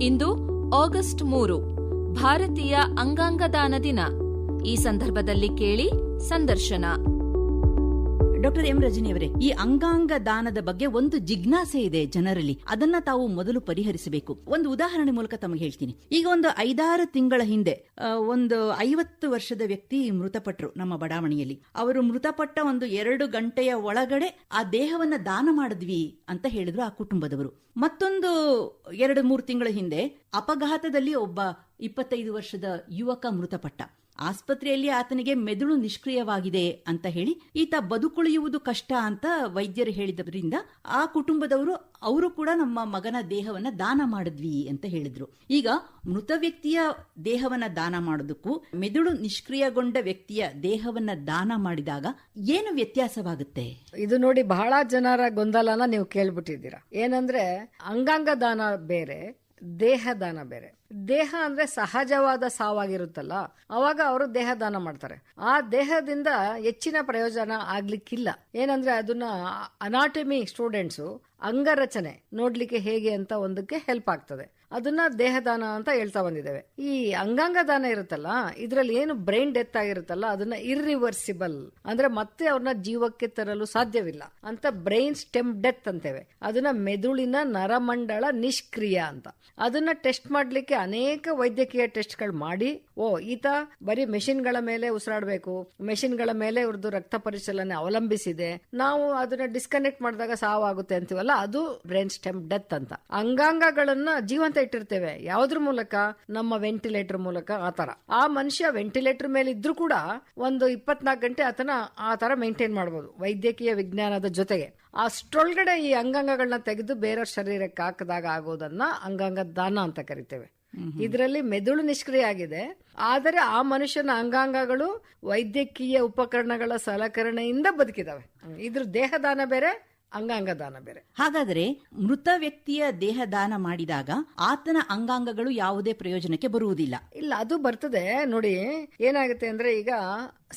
ಇಂದು August ಮೂರು ಭಾರತೀಯ ಅಂಗಾಂಗ ದಾನ ದಿನ. ಈ ಸಂದರ್ಭದಲ್ಲಿ ಕೇಳಿ ಸಂದರ್ಶನ. ಡಾಕ್ಟರ್ ಎಂ ರಜನಿಯವರೇ, ಈ ಅಂಗಾಂಗ ದಾನದ ಬಗ್ಗೆ ಒಂದು ಜಿಜ್ಞಾಸೆ ಇದೆ ಜನರಲ್ಲಿ. ಅದನ್ನ ತಾವು ಮೊದಲು ಪರಿಹರಿಸಬೇಕು. ಒಂದು ಉದಾಹರಣೆ ಮೂಲಕ ತಮಗೆ ಹೇಳ್ತೀನಿ. ಈಗ ಒಂದು ಐದಾರು ತಿಂಗಳ ಹಿಂದೆ ಒಂದು ಐವತ್ತು ವರ್ಷದ ವ್ಯಕ್ತಿ ಮೃತಪಟ್ಟರು ನಮ್ಮ ಬಡಾವಣೆಯಲ್ಲಿ. ಅವರು ಮೃತಪಟ್ಟ ಒಂದು ಎರಡು ಗಂಟೆಯ ಒಳಗಡೆ ಆ ದೇಹವನ್ನ ದಾನ ಮಾಡಿದ್ವಿ ಅಂತ ಹೇಳಿದ್ರು ಆ ಕುಟುಂಬದವರು. ಮತ್ತೊಂದು ಎರಡು ಮೂರು ತಿಂಗಳ ಹಿಂದೆ ಅಪಘಾತದಲ್ಲಿ ಒಬ್ಬ ಇಪ್ಪತ್ತೈದು ವರ್ಷದ ಯುವಕ ಮೃತಪಟ್ಟ. ಆಸ್ಪತ್ರೆಯಲ್ಲಿ ಆತನಿಗೆ ಮೆದುಳು ನಿಷ್ಕ್ರಿಯವಾಗಿದೆ ಅಂತ ಹೇಳಿ ಈತ ಬದುಕುಳಿಯುವುದು ಕಷ್ಟ ಅಂತ ವೈದ್ಯರು ಹೇಳಿದ್ರಿಂದ ಆ ಕುಟುಂಬದವರು, ಅವರು ಕೂಡ ನಮ್ಮ ಮಗನ ದೇಹವನ್ನ ದಾನ ಮಾಡಿದ್ವಿ ಅಂತ ಹೇಳಿದ್ರು. ಈಗ ಮೃತ ವ್ಯಕ್ತಿಯ ದೇಹವನ್ನ ದಾನ ಮಾಡೋದಕ್ಕೂ, ಮೆದುಳು ನಿಷ್ಕ್ರಿಯಗೊಂಡ ವ್ಯಕ್ತಿಯ ದೇಹವನ್ನ ದಾನ ಮಾಡಿದಾಗ ಏನು ವ್ಯತ್ಯಾಸವಾಗುತ್ತೆ? ಇದು ನೋಡಿ ಬಹಳ ಜನರ ಗೊಂದಲನ ನೀವು ಕೇಳ್ಬಿಟ್ಟಿದ್ದೀರಾ. ಏನಂದ್ರೆ ಅಂಗಾಂಗ ದಾನ ಬೇರೆ ದೇಹ ದಾನ ಬೇರೆ. ದೇಹ ಅಂದ್ರೆ ಸಹಜವಾದ ಸಾವಾಗಿರುತ್ತಲ್ಲ, ಅವಾಗ ಅವರು ದೇಹದಾನ ಮಾಡ್ತಾರೆ. ಆ ದೇಹದಿಂದ ಹೆಚ್ಚಿನ ಪ್ರಯೋಜನ ಆಗ್ಲಿಕ್ಕಿಲ್ಲ. ಏನಂದ್ರೆ ಅದನ್ನ ಅನಾಟಮಿ ಸ್ಟೂಡೆಂಟ್ಸು ಅಂಗರಚನೆ ನೋಡ್ಲಿಕ್ಕೆ ಹೇಗೆ ಅಂತ ಒಂದಕ್ಕೆ ಹೆಲ್ಪ್ ಆಗ್ತದೆ. ಅದನ್ನ ದೇಹದಾನ ಅಂತ ಹೇಳ್ತಾ ಬಂದಿದ್ದೇವೆ. ಈ ಅಂಗಾಂಗ ದಾನ ಇರುತ್ತಲ್ಲ, ಇದ್ರಲ್ಲಿ ಏನು ಬ್ರೈನ್ ಡೆತ್ ಆಗಿರುತ್ತಲ್ಲ, ಅದನ್ನ ಇರ್ರಿವರ್ಸಿಬಲ್, ಅಂದ್ರೆ ಮತ್ತೆ ಅವ್ರನ್ನ ಜೀವಕ್ಕೆ ತರಲು ಸಾಧ್ಯವಿಲ್ಲ ಅಂತ ಬ್ರೈನ್ ಸ್ಟೆಮ್ ಡೆತ್ ಅಂತೇವೆ. ಅದನ್ನ ಮೆದುಳಿನ ನರಮಂಡಳ ನಿಷ್ಕ್ರಿಯ ಅಂತ. ಅದನ್ನ ಟೆಸ್ಟ್ ಮಾಡ್ಲಿಕ್ಕೆ ಅನೇಕ ವೈದ್ಯಕೀಯ ಟೆಸ್ಟ್ಗಳು ಮಾಡಿ, ಓ, ಈತ ಬರೀ ಮೆಷಿನ್ಗಳ ಮೇಲೆ ಉಸಿರಾಡಬೇಕು, ಮೆಷಿನ್ಗಳ ಮೇಲೆ ಇವ್ರದ್ದು ರಕ್ತ ಪರಿಚಲನೆ ಅವಲಂಬಿಸಿದೆ, ನಾವು ಅದನ್ನ ಡಿಸ್ಕನೆಕ್ಟ್ ಮಾಡಿದಾಗ ಸಾವಾಗುತ್ತೆ ಅಂತೀವಲ್ಲ, ಅದು ಬ್ರೈನ್ ಸ್ಟೆಮ್ ಡೆತ್ ಅಂತ. ಅಂಗಾಂಗಗಳನ್ನ ಜೀವಂತ ಇಟ್ಟಿರ್ತೇವೆ. ಯಾವ್ದ್ರ ಮೂಲಕ? ನಮ್ಮ ವೆಂಟಿಲೇಟರ್ ಮೂಲಕ ಆತರ ಆ ಮನುಷ್ಯ ವೆಂಟಿಲೇಟರ್ ಮೇಲೆ ಇದ್ರೂ ಕೂಡ ಒಂದು ಇಪ್ಪತ್ನಾಲ್ಕು ಗಂಟೆ ಆತನ ಆ ತರ ಮೇಂಟೈನ್ ಮಾಡಬಹುದು ವೈದ್ಯಕೀಯ ವಿಜ್ಞಾನದ ಜೊತೆಗೆ. ಅಷ್ಟೊಳಗಡೆ ಈ ಅಂಗಾಂಗಗಳನ್ನ ತೆಗೆದು ಬೇರೆ ಶರೀರಕ್ಕೆ ಹಾಕಿದಾಗ ಆಗೋದನ್ನ ಅಂಗಾಂಗ ದಾನ ಅಂತ ಕರಿತೇವೆ. ಇದರಲ್ಲಿ ಮೆದುಳು ನಿಷ್ಕ್ರಿಯ ಆಗಿದೆ. ಆದರೆ ಆ ಮನುಷ್ಯನ ಅಂಗಾಂಗಗಳು ವೈದ್ಯಕೀಯ ಉಪಕರಣಗಳ ಸಲಕರಣೆಯಿಂದ ಬದುಕಿದಾವೆ. ಇದ್ರ ದೇಹದಾನ ಬೇರೆ ಅಂಗಾಂಗ ದಾನ ಬೇರೆ. ಹಾಗಾದರೆ ಮೃತ ವ್ಯಕ್ತಿಯ ದೇಹ ದಾನ ಮಾಡಿದಾಗ ಆತನ ಅಂಗಾಂಗಗಳು ಯಾವುದೇ ಪ್ರಯೋಜನಕ್ಕೆ ಬರುವುದಿಲ್ಲ. ಇಲ್ಲ ಅದು ಬರ್ತದೆ. ನೋಡಿ ಏನಾಗುತ್ತೆ ಅಂದ್ರೆ ಈಗ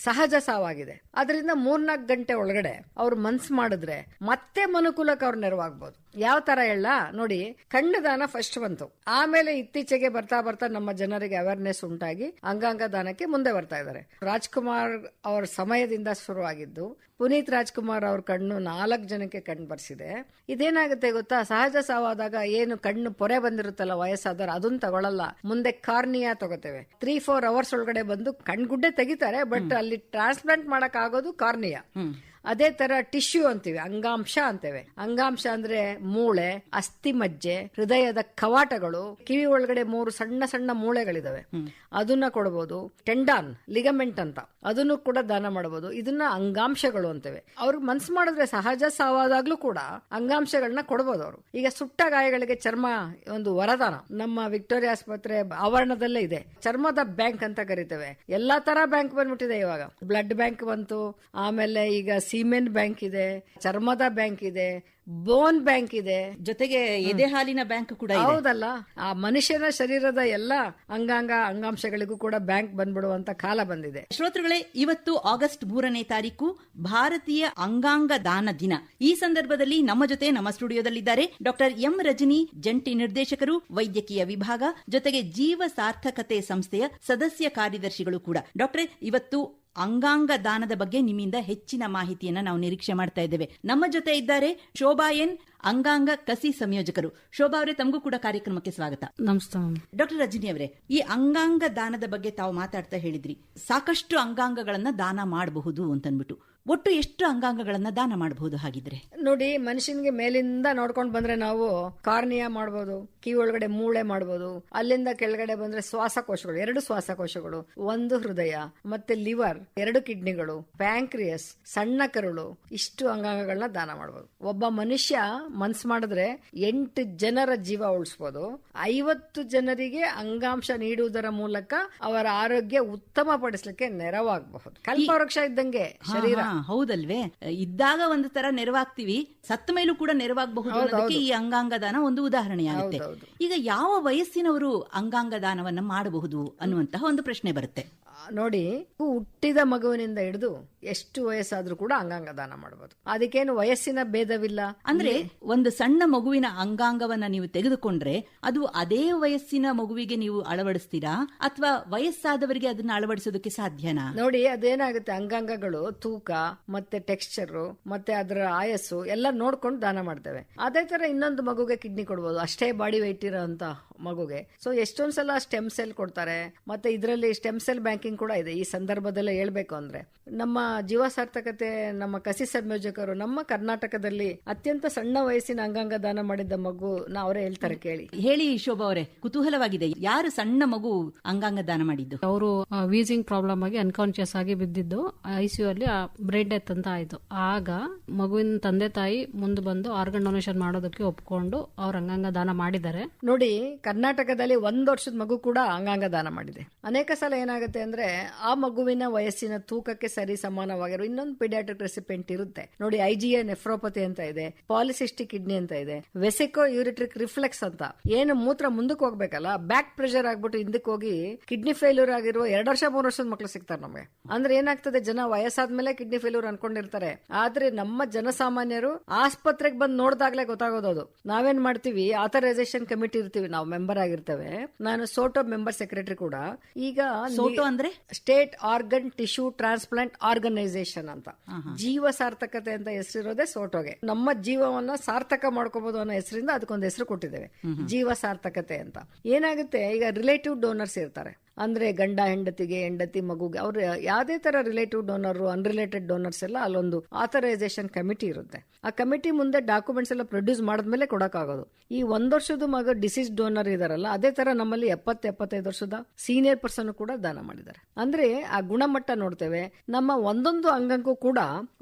ಸಹಜ ಸಾವಾಗಿದೆ. ಅದರಿಂದ ಮೂರ್ನಾಲ್ಕು ಗಂಟೆ ಒಳಗಡೆ ಅವ್ರು ಮನ್ಸ್ ಮಾಡಿದ್ರೆ ಮತ್ತೆ ಮನುಕುಲಕ್ಕೆ ಅವ್ರು ನೆರವಾಗ್ಬೋದು. ಯಾವ ತರ ಹೇಳ? ನೋಡಿ ಕಣ್ಣು ದಾನ ಫಸ್ಟ್ ಬಂತು. ಆಮೇಲೆ ಇತ್ತೀಚೆಗೆ ಬರ್ತಾ ಬರ್ತಾ ನಮ್ಮ ಜನರಿಗೆ ಅವೇರ್ನೆಸ್ ಉಂಟಾಗಿ ಅಂಗಾಂಗ ದಾನಕ್ಕೆ ಮುಂದೆ ಬರ್ತಾ ಇದ್ದಾರೆ. ರಾಜ್ಕುಮಾರ್ ಅವರ ಸಮಯದಿಂದ ಶುರುವಾಗಿದ್ದು, ಪುನೀತ್ ರಾಜ್ಕುಮಾರ್ ಅವ್ರ ಕಣ್ಣು ನಾಲ್ಕು ಜನಕ್ಕೆ ಕಣ್ಣು ಬರ್ಸಿದೆ. ಇದೇನಾಗುತ್ತೆ ಗೊತ್ತಾ? ಸಹಜ ಸಾವಾದಾಗ ಏನು ಕಣ್ಣು ಪೊರೆ ಬಂದಿರುತ್ತಲ್ಲ ವಯಸ್ಸಾದವ್ರು ಅದನ್ನ ತಗೊಳಲ್ಲ. ಮುಂದೆ ಕಾರ್ನಿಯಾ ತಗೋತೇವೆ. ತ್ರೀ ಫೋರ್ ಅವರ್ಸ್ ಒಳಗಡೆ ಬಂದು ಕಣ್ಗುಡ್ಡೆ ತೆಗಿತಾರೆ ಬಟ್ ಟ್ರಾನ್ಸ್ಪ್ಲಾಂಟ್ ಮಾಡಕ್ಕಾಗೋದು ಕಾರ್ನಿಯಾ. ಅದೇ ತರ ಟಿಶ್ಯೂ ಅಂತೀವಿ ಅಂಗಾಂಶ ಅಂತೇವೆ. ಅಂಗಾಂಶ ಅಂದ್ರೆ ಮೂಳೆ ಅಸ್ಥಿ ಮಜ್ಜೆ ಹೃದಯದ ಕವಾಟಗಳು ಕಿವಿ ಒಳಗಡೆ ಮೂರು ಸಣ್ಣ ಸಣ್ಣ ಮೂಳೆಗಳಿದಾವೆ. ಅದನ್ನ ಕೊಡಬಹುದು ಟೆಂಡಾನ್ ಲಿಗಮೆಂಟ್ ಅಂತ. ಅದನ್ನು ಕೂಡ ದಾನ ಮಾಡಬಹುದು. ಇದನ್ನ ಅಂಗಾಂಶಗಳು ಅಂತೇವೆ. ಅವ್ರಿಗೆ ಮನ್ಸು ಮಾಡಿದ್ರೆ ಸಹಜ ಸಾವಾದಾಗ್ಲೂ ಕೂಡ ಅಂಗಾಂಶಗಳನ್ನ ಕೊಡಬಹುದು ಅವರು. ಈಗ ಸುಟ್ಟ ಗಾಯಗಳಿಗೆ ಚರ್ಮ ಒಂದು ವರದಾನ. ನಮ್ಮ ವಿಕ್ಟೋರಿಯಾ ಆಸ್ಪತ್ರೆ ಆವರಣದಲ್ಲೇ ಇದೆ. ಚರ್ಮದ ಬ್ಯಾಂಕ್ ಅಂತ ಕರಿತೇವೆ. ಎಲ್ಲಾ ತರ ಬ್ಯಾಂಕ್ ಬಂದ್ಬಿಟ್ಟಿದೆ ಇವಾಗ. ಬ್ಲಡ್ ಬ್ಯಾಂಕ್ ಬಂತು. ಆಮೇಲೆ ಈಗ ಸಿಮೆಂಟ್ ಬ್ಯಾಂಕ್ ಇದೆ ಚರ್ಮದ ಬ್ಯಾಂಕ್ ಇದೆ ಬೋನ್ ಬ್ಯಾಂಕ್ ಇದೆ. ಜೊತೆಗೆ ಎದೆ ಹಾಲಿನ ಬ್ಯಾಂಕ್ ಕೂಡ ಹೌದಲ್ಲ ಆ ಮನುಷ್ಯನ ಶರೀರದ ಎಲ್ಲ ಅಂಗಾಂಗ ಅಂಗಾಂಶಗಳಿಗೂ ಕೂಡ ಬ್ಯಾಂಕ್ ಬಂದ್ಬಿಡುವಂತ ಕಾಲ ಬಂದಿದೆ. ಶ್ರೋತೃಗಳೇ ಇವತ್ತು ಆಗಸ್ಟ್ ಮೂರನೇ ತಾರೀಕು ಭಾರತೀಯ ಅಂಗಾಂಗ ದಾನ ದಿನ. ಈ ಸಂದರ್ಭದಲ್ಲಿ ನಮ್ಮ ಜೊತೆ ನಮ್ಮ ಸ್ಟುಡಿಯೋದಲ್ಲಿದ್ದಾರೆ ಡಾಕ್ಟರ್ ಎಂ ರಜನಿ ಜಂಟಿ ನಿರ್ದೇಶಕರು ವೈದ್ಯಕೀಯ ವಿಭಾಗ ಜೊತೆಗೆ ಜೀವ ಸಾರ್ಥಕತೆ ಸಂಸ್ಥೆಯ ಸದಸ್ಯ ಕಾರ್ಯದರ್ಶಿಗಳು ಕೂಡ. ಡಾಕ್ಟರ್ ಇವತ್ತು ಅಂಗಾಂಗ ದಾನದ ಬಗ್ಗೆ ನಿಮ್ಮಿಂದ ಹೆಚ್ಚಿನ ಮಾಹಿತಿಯನ್ನ ನಾವು ನಿರೀಕ್ಷೆ ಮಾಡ್ತಾ ಇದ್ದೇವೆ. ನಮ್ಮ ಜೊತೆ ಇದ್ದಾರೆ ಶೋಭಾ ಎನ್ ಅಂಗಾಂಗ ಕಸಿ ಸಂಯೋಜಕರು. ಶೋಭಾ ಅವರೇ ತಮಗೂ ಕೂಡ ಕಾರ್ಯಕ್ರಮಕ್ಕೆ ಸ್ವಾಗತ. ನಮಸ್ತೆ ಡಾಕ್ಟರ್ ರಜನಿ ಅವರೇ ಈ ಅಂಗಾಂಗ ದಾನದ ಬಗ್ಗೆ ತಾವು ಮಾತಾಡ್ತಾ ಹೇಳಿದ್ರಿ. ಸಾಕಷ್ಟು ಅಂಗಾಂಗಗಳನ್ನ ದಾನ ಮಾಡಬಹುದು ಅಂತನ್ಬಿಟ್ಟು. ಒಟ್ಟು ಎಷ್ಟು ಅಂಗಾಂಗಗಳನ್ನ ದಾನ ಮಾಡಬಹುದು ಹಾಗಿದ್ರೆ? ನೋಡಿ ಮನುಷ್ಯನಿಗೆ ಮೇಲಿಂದ ನೋಡ್ಕೊಂಡು ಬಂದ್ರೆ ನಾವು ಕಾರ್ನಿಯಾ ಮಾಡಬಹುದು ಕಿವಿ ಒಳಗಡೆ ಮೂಳೆ ಮಾಡಬಹುದು ಅಲ್ಲಿಂದ ಕೆಳಗಡೆ ಬಂದ್ರೆ ಶ್ವಾಸಕೋಶಗಳು ಎರಡು ಶ್ವಾಸಕೋಶಗಳು ಒಂದು ಹೃದಯ ಮತ್ತೆ ಲಿವರ್ ಎರಡು ಕಿಡ್ನಿಗಳು ಪ್ಯಾಂಕ್ರಿಯಸ್ ಸಣ್ಣ ಕರುಳು ಇಷ್ಟು ಅಂಗಾಂಗಗಳನ್ನ ದಾನ ಮಾಡಬಹುದು ಒಬ್ಬ ಮನುಷ್ಯ ಮನ್ಸ್ ಮಾಡಿದ್ರೆ ಎಂಟು ಜನರ ಜೀವ ಉಳಿಸಬಹುದು ಐವತ್ತು ಜನರಿಗೆ ಅಂಗಾಂಶ ನೀಡುವುದರ ಮೂಲಕ ಅವರ ಆರೋಗ್ಯ ಉತ್ತಮ ಪಡಿಸ್ಲಿಕ್ಕೆ ನೆರವಾಗಬಹುದು ಕಲ್ಪವೃಕ್ಷ ಇದ್ದಂಗೆ ಶರೀರ. ಹೌದಲ್ವೇ? ಇದ್ದಾಗ ಒಂದು ತರ ನೆರವಾಗ್ತೀವಿ. ಸತ್ತ ಮೇಲೂ ಕೂಡ ನೆರವಾಗಬಹುದು ಅನ್ನೋದಕ್ಕೆ ಈ ಅಂಗಾಂಗ ದಾನ ಒಂದು ಉದಾಹರಣೆಯಾಗುತ್ತೆ. ಈಗ ಯಾವ ವಯಸ್ಸಿನವರು ಅಂಗಾಂಗ ದಾನವನ್ನ ಮಾಡಬಹುದು ಅನ್ನುವಂತಹ ಒಂದು ಪ್ರಶ್ನೆ ಬರುತ್ತೆ. ನೋಡಿ ಹುಟ್ಟಿದ ಮಗುವಿನಿಂದ ಹಿಡಿದು ಎಷ್ಟು ವಯಸ್ಸಾದ್ರೂ ಕೂಡ ಅಂಗಾಂಗ ದಾನ ಮಾಡಬಹುದು ಅದಕ್ಕೇನು ವಯಸ್ಸಿನ ಭೇದವಿಲ್ಲ. ಅಂದ್ರೆ ಒಂದು ಸಣ್ಣ ಮಗುವಿನ ಅಂಗಾಂಗವನ್ನ ನೀವು ತೆಗೆದುಕೊಂಡ್ರೆ ಅದು ಅದೇ ವಯಸ್ಸಿನ ಮಗುವಿಗೆ ನೀವು ಅಳವಡಿಸ್ತೀರಾ? ಅಥವಾ ವಯಸ್ಸಾದವರಿಗೆ ಅದನ್ನ ಅಳವಡಿಸೋದಕ್ಕೆ ಸಾಧ್ಯನಾ? ನೋಡಿ ಅದೇನಾಗುತ್ತೆ? ಅಂಗಾಂಗಗಳು ತೂಕ ಮತ್ತೆ ಟೆಕ್ಸ್ಚರ್ ಮತ್ತೆ ಅದರ ಆಯಸ್ಸು ಎಲ್ಲ ನೋಡ್ಕೊಂಡು ದಾನ ಮಾಡ್ತೇವೆ. ಅದೇ ತರ ಇನ್ನೊಂದು ಮಗುಗೆ ಕಿಡ್ನಿ ಕೊಡ್ಬೋದು. ಅಷ್ಟೇ ಬಾಡಿ weight ಇರೋಂತ ಮಗುಗೆ. ಸೊ ಎಷ್ಟೊಂದ್ ಸಲ ಸ್ಟೆಮ್ ಸೆಲ್ ಕೊಡ್ತಾರೆ ಮತ್ತೆ ಇದರಲ್ಲಿ ಸ್ಟೆಮ್ ಸೆಲ್ ಬ್ಯಾಂಕಿಂಗ್ ಕೂಡ ಇದೆ. ಈ ಸಂದರ್ಭದಲ್ಲೇ ಹೇಳ್ಬೇಕು ಅಂದ್ರೆ ನಮ್ಮ ಜೀವ ಸಾರ್ಥಕತೆ ನಮ್ಮ ಕಸಿ ಸಂಯೋಜಕರು ನಮ್ಮ ಕರ್ನಾಟಕದಲ್ಲಿ ಅತ್ಯಂತ ಸಣ್ಣ ವಯಸ್ಸಿನ ಅಂಗಾಂಗ ದಾನ ಮಾಡಿದ್ದ ಮಗು ನಾ ಅವರೇ ಹೇಳ್ತಾರೆ ಕೇಳಿ. ಹೇಳಿ ಶೋಭಾ ಅವರೇ ಕುತೂಹಲವಾಗಿದೆ. ಯಾರು ಸಣ್ಣ ಮಗು ಅಂಗಾಂಗ ದಾನ ಮಾಡಿದ್ದು? ಅವರು ವೀಸಿಂಗ್ ಪ್ರಾಬ್ಲಮ್ ಆಗಿ ಅನ್ಕಾನ್ಶಿಯಸ್ ಆಗಿ ಬಿದ್ದಿದ್ದು ಐಸಿಯು ಅಲ್ಲಿ ಬ್ರೈನ್ ಡೆತ್ ಅಂತ ಆಯ್ತು. ಆಗ ಮಗುವಿನ ತಂದೆ ತಾಯಿ ಮುಂದೆ ಬಂದು ಆರ್ಗನ್ ಡೊನೇಷನ್ ಮಾಡೋದಕ್ಕೆ ಒಪ್ಕೊಂಡು ಅವ್ರ ಅಂಗಾಂಗ ದಾನ ಮಾಡಿದ್ದಾರೆ. ನೋಡಿ ಕರ್ನಾಟಕದಲ್ಲಿ ಒಂದು ವರ್ಷದ ಮಗು ಕೂಡ ಅಂಗಾಂಗ ದಾನ ಮಾಡಿದೆ. ಅನೇಕ ಸಲ ಏನಾಗುತ್ತೆ ಅಂದ್ರೆ ಆ ಮಗುವಿನ ವಯಸ್ಸಿನ ತೂಕಕ್ಕೆ ಸರಿ ಸಮಾನವಾಗಿರೋ ಇನ್ನೊಂದು ಪಿಡಿಯಾಟ್ರಿಕ್ ರೆಸಿಪೆಂಟ್ ಇರುತ್ತೆ. ನೋಡಿ ಐಜಿಎ ನೆಫ್ರೋಪತಿ ಅಂತ ಇದೆ ಪಾಲಿಸಿಸ್ಟಿಕ್ ಕಿಡ್ನಿ ಅಂತ ಇದೆ ವೆಸಿಕೋ ಯೂರಿಟ್ರಿಕ್ ರಿಫ್ಲೆಕ್ಸ್ ಅಂತ. ಏನು ಮೂತ್ರ ಮುಂದಕ್ಕೆ ಹೋಗ್ಬೇಕಲ್ಲ ಬ್ಯಾಕ್ ಪ್ರೆಷರ್ ಆಗ್ಬಿಟ್ಟು ಹಿಂದಕ್ಕೆ ಹೋಗಿ ಕಿಡ್ನಿ ಫೇಲ್ಯೂರ್ ಆಗಿರುವ ಎರಡು ವರ್ಷ, ಮೂರು ವರ್ಷದ ಮಕ್ಳು ಸಿಗ್ತಾರೆ ನಮಗೆ. ಅಂದ್ರೆ ಏನಾಗ್ತದೆ, ಜನ ವಯಸ್ಸಾದ್ಮೇಲೆ ಕಿಡ್ನಿ ಫೇಲ್ಯೂರ್ ಅನ್ಕೊಂಡಿರ್ತಾರೆ. ಆದ್ರೆ ನಮ್ಮ ಜನಸಾಮಾನ್ಯರು ಆಸ್ಪತ್ರೆಗೆ ಬಂದು ನೋಡಿದಾಗ್ಲೇ ಗೊತ್ತಾಗೋದು ನಾವೇನ್ ಮಾಡ್ತೀವಿ ಆಥರೈಸೇಷನ್ ಕಮಿಟಿ ಇರ್ತೀವಿ, ನಾವು ಮೆಂಬರ್ ಆಗಿರ್ತವೆ. ನಾನು ಸೋಟೋ ಮೆಂಬರ್ ಸೆಕ್ರೆಟರಿ ಕೂಡ. ಈಗ ಸೋಟೋ ಅಂದ್ರೆ? State organ tissue transplant organisation ಅಂತ. ಜೀವ ಸಾರ್ಥಕತೆ ಅಂತ ಹೆಸರಿರೋದೇ ಸೋಟೋಗೆ. ನಮ್ಮ ಜೀವವನ್ನ ಸಾರ್ಥಕ ಮಾಡ್ಕೋಬಹುದು ಅನ್ನೋ ಹೆಸರಿಂದ ಅದಕ್ಕೊಂದು ಹೆಸರು ಕೊಟ್ಟಿದ್ದೇವೆ. ಜೀವ ಸಾರ್ಥಕತೆ ಅಂತ. ಏನಾಗುತ್ತೆ? ಈಗ ರಿಲೇಟಿವ್ ಡೋನರ್ಸ್ ಇರ್ತಾರೆ. ಅಂದ್ರೆ ಗಂಡ ಹೆಂಡತಿಗೆ, ಹೆಂಡತಿ ಮಗುಗೆ, ಅವ್ರು ಯಾವುದೇ ಥರ ರಿಲೇಟಿವ್ ಡೋನರು ಅನ್ರಿಲೇಟೆಡ್ ಡೋನರ್ಸ್ ಎಲ್ಲ ಅಲ್ಲೊಂದು ಆಥರೈಸೇಷನ್ ಕಮಿಟಿ ಇರುತ್ತೆ. ಆ ಕಮಿಟಿ ಮುಂದೆ ಡಾಕ್ಯುಮೆಂಟ್ಸ್ ಎಲ್ಲ ಪ್ರೊಡ್ಯೂಸ್ ಮಾಡಿದ್ಮೇಲೆ ಕೊಡೋಕ್ಕಾಗೋದು. ಈ ಒಂದು ವರ್ಷದ ಮಗ ಡಿಸೀಸ್ ಡೋನರ್ ಇದಾರಲ್ಲ, ಅದೇ ಥರ ನಮ್ಮಲ್ಲಿ ಎಪ್ಪತ್ತು ಎಪ್ಪತ್ತೈದು ವರ್ಷದ ಸೀನಿಯರ್ ಪರ್ಸನ್ ಕೂಡ ದಾನ ಮಾಡಿದ್ದಾರೆ. ಅಂದರೆ ಆ ಗುಣಮಟ್ಟ ನೋಡ್ತೇವೆ, ನಮ್ಮ ಒಂದೊಂದು ಅಂಗಕ್ಕೂ ಕೂಡ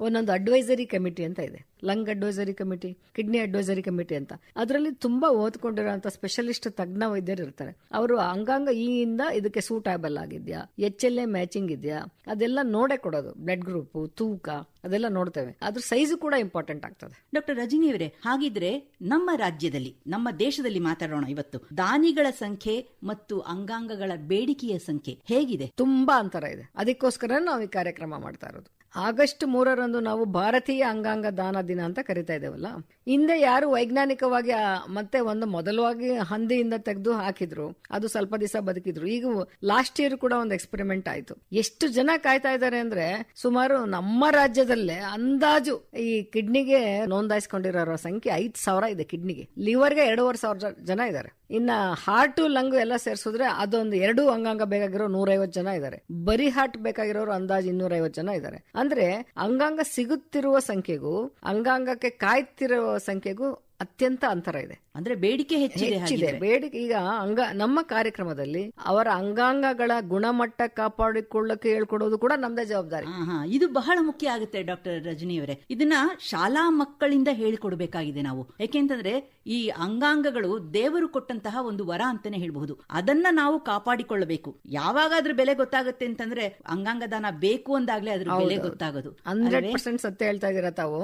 ಒಂದೊಂದು ಅಡ್ವೈಸರಿ ಕಮಿಟಿ ಅಂತ ಇದೆ. Lung advisory committee kidney advisory committee ಅಂತ. ಅದರಲ್ಲಿ ತುಂಬಾ ಓದ್ಕೊಂಡಿರುವಂತ ಸ್ಪೆಷಲಿಸ್ಟ್ ತಜ್ಞ ವೈದ್ಯರು ಇರ್ತಾರೆ. ಅವರು ಅಂಗಾಂಗ ಈಯಿಂದ ಇದಕ್ಕೆ ಸೂಟಬಲ್ ಆಗಿದ್ಯಾ ಎಚ್ ಎಲ್ ಎ ಮ್ಯಾಚಿಂಗ್ ಇದೆಯಾ ಅದೆಲ್ಲ ನೋಡೇ ಕೊಡೋದು. ಬ್ಲಡ್ ಗ್ರೂಪ್ ತೂಕ ಅದೆಲ್ಲ ನೋಡ್ತೇವೆ. ಅದ್ರ ಸೈಜ್ ಕೂಡ ಇಂಪಾರ್ಟೆಂಟ್ ಆಗ್ತದೆ. ಡಾಕ್ಟರ್ ರಜನಿಯವರೇ ಹಾಗಿದ್ರೆ ನಮ್ಮ ರಾಜ್ಯದಲ್ಲಿ ನಮ್ಮ ದೇಶದಲ್ಲಿ ಮಾತಾಡೋಣ ಇವತ್ತು. ದಾನಿಗಳ ಸಂಖ್ಯೆ ಮತ್ತು ಅಂಗಾಂಗಗಳ ಬೇಡಿಕೆಯ ಸಂಖ್ಯೆ ಹೇಗಿದೆ? ತುಂಬಾ ಅಂತರ ಇದೆ. ಅದಕ್ಕೋಸ್ಕರ ನಾವು ಈ ಕಾರ್ಯಕ್ರಮ ಮಾಡ್ತಾ ಇರೋದು. ಆಗಸ್ಟ್ ಮೂರರಂದು ನಾವು ಭಾರತೀಯ ಅಂಗಾಂಗ ದಾನ ದಿನ ಅಂತ ಕರಿತಾ ಇದ್ದೇವಲ್ಲ? ಹಿಂದೆ ಯಾರು ವೈಜ್ಞಾನಿಕವಾಗಿ ಮತ್ತೆ ಒಂದು ಮೊದಲವಾಗಿ ಹಂದಿಯಿಂದ ತೆಗೆದು ಹಾಕಿದ್ರು, ಅದು ಸ್ವಲ್ಪ ದಿವಸ ಬದುಕಿದ್ರು. ಈಗ ಲಾಸ್ಟ್ ಇಯರ್ ಕೂಡ ಒಂದು ಎಕ್ಸ್ಪೆರಿಮೆಂಟ್ ಆಯ್ತು. ಎಷ್ಟು ಜನ ಕಾಯ್ತಾ ಇದ್ದಾರೆ ಅಂದ್ರೆ, ಸುಮಾರು ನಮ್ಮ ರಾಜ್ಯದಲ್ಲೇ ಅಂದಾಜು ಈ ಕಿಡ್ನಿಗೆ ನೋಂದಾಯಿಸಿಕೊಂಡಿರೋ ಸಂಖ್ಯೆ ಐದ್ ಸಾವಿರ ಇದೆ ಕಿಡ್ನಿಗೆ. ಲಿವರ್ಗೆ ಎರಡೂವರೆ ಸಾವಿರ ಜನ ಇದ್ದಾರೆ. ಇನ್ನ ಹಾರ್ಟ್ ಲಂಗ್ ಎಲ್ಲ ಸೇರಿಸಿದ್ರೆ ಅದೊಂದು ಎರಡು ಅಂಗಾಂಗ ಬೇಕಾಗಿರೋ ನೂರೈವತ್ತು ಜನ ಇದ್ದಾರೆ. ಬರೀ ಹಾರ್ಟ್ ಬೇಕಾಗಿರೋರು ಅಂದಾಜು ಇನ್ನೂರೈವತ್ತು ಜನ ಇದ್ದಾರೆ. ಅಂದ್ರೆ ಅಂಗಾಂಗ ಸಿಗುತ್ತಿರುವ ಸಂಖ್ಯೆಗೂ ಅಂಗಾಂಗಕ್ಕೆ ಕಾಯ್ತಿರುವ ಸಂಖ್ಯೆಗೂ ಅತ್ಯಂತ ಅಂತರ ಇದೆ. ಅಂದ್ರೆ ಬೇಡಿಕೆ ಹೆಚ್ಚಿದೆ. ಬೇಡಿಕೆ ಈಗ ಅಂಗ ನಮ್ಮ ಕಾರ್ಯಕ್ರಮದಲ್ಲಿ ಅವರ ಅಂಗಾಂಗಗಳ ಗುಣಮಟ್ಟ ಕಾಪಾಡಿಕೊಳ್ಳಕ್ಕೆ ಹೇಳ್ಕೊಡೋದು ಕೂಡ ನಮ್ದೇ ಜವಾಬ್ದಾರಿ. ಇದು ಬಹಳ ಮುಖ್ಯ ಆಗುತ್ತೆ ಡಾಕ್ಟರ್ ರಜನಿಯವರೇ. ಇದನ್ನ ಶಾಲಾ ಮಕ್ಕಳಿಂದ ಹೇಳಿಕೊಡ್ಬೇಕಾಗಿದೆ ನಾವು. ಯಾಕೆಂತಂದ್ರೆ ಈ ಅಂಗಾಂಗಗಳು ದೇವರು ಕೊಟ್ಟಂತಹ ಒಂದು ವರ ಅಂತಾನೆ ಹೇಳಬಹುದು. ಅದನ್ನ ನಾವು ಕಾಪಾಡಿಕೊಳ್ಳಬೇಕು. ಯಾವಾಗ ಅದ್ರ ಬೆಲೆ ಗೊತ್ತಾಗುತ್ತೆ ಅಂತಂದ್ರೆ ಅಂಗಾಂಗ ದಾನ ಬೇಕು ಅಂದಾಗ್ಲೆ ಅದ್ರ ಬೆಲೆ ಗೊತ್ತಾಗೋದು. ಹಂಡ್ರೆಡ್ ಪರ್ಸೆಂಟ್ ಸತ್ಯ ಹೇಳ್ತಾ ಇದೀರ ತಾವು.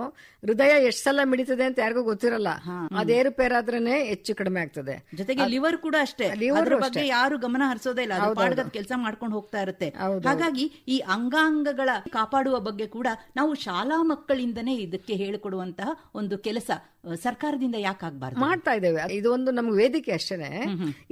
ಹೃದಯ ಎಷ್ಟ್ ಸಲ ಮಿಡಿತದೆ ಅಂತ ಯಾರಿಗೂ ಗೊತ್ತಿರಲ್ಲ. ಅದೇರುಪೇರಾದ್ರೇನೆ ಹೆಚ್ಚು ಕಡಿಮೆ ಆಗ್ತದೆ. ಜೊತೆಗೆ ಲಿವರ್ ಕೂಡ ಅಷ್ಟೇ. ಲಿವರ್. ಬಗ್ಗೆ ಯಾರು ಗಮನ ಹರಿಸೋದೇ ಇಲ್ಲ. ಅದು ಪಾಡ್ಗದ ಕೆಲಸ ಮಾಡ್ಕೊಂಡು ಹೋಗ್ತಾ ಇರುತ್ತೆ. ಹಾಗಾಗಿ ಈ ಅಂಗಾಂಗಗಳ ಕಾಪಾಡುವ ಬಗ್ಗೆ ಕೂಡ ನಾವು ಶಾಲಾ ಮಕ್ಕಳಿಂದನೇ ಇದಕ್ಕೆ ಹೇಳಿಕೊಡುವಂತಹ ಒಂದು ಕೆಲಸ. ಸರ್ಕಾರದಿಂದ ಯಾಕಾಗಬಾರ್ದು ಮಾಡ್ತಾ ಇದ್ದೇವೆ. ಇದು ಒಂದು ನಮ್ಗೆ ವೇದಿಕೆ ಅಷ್ಟೇನೆ.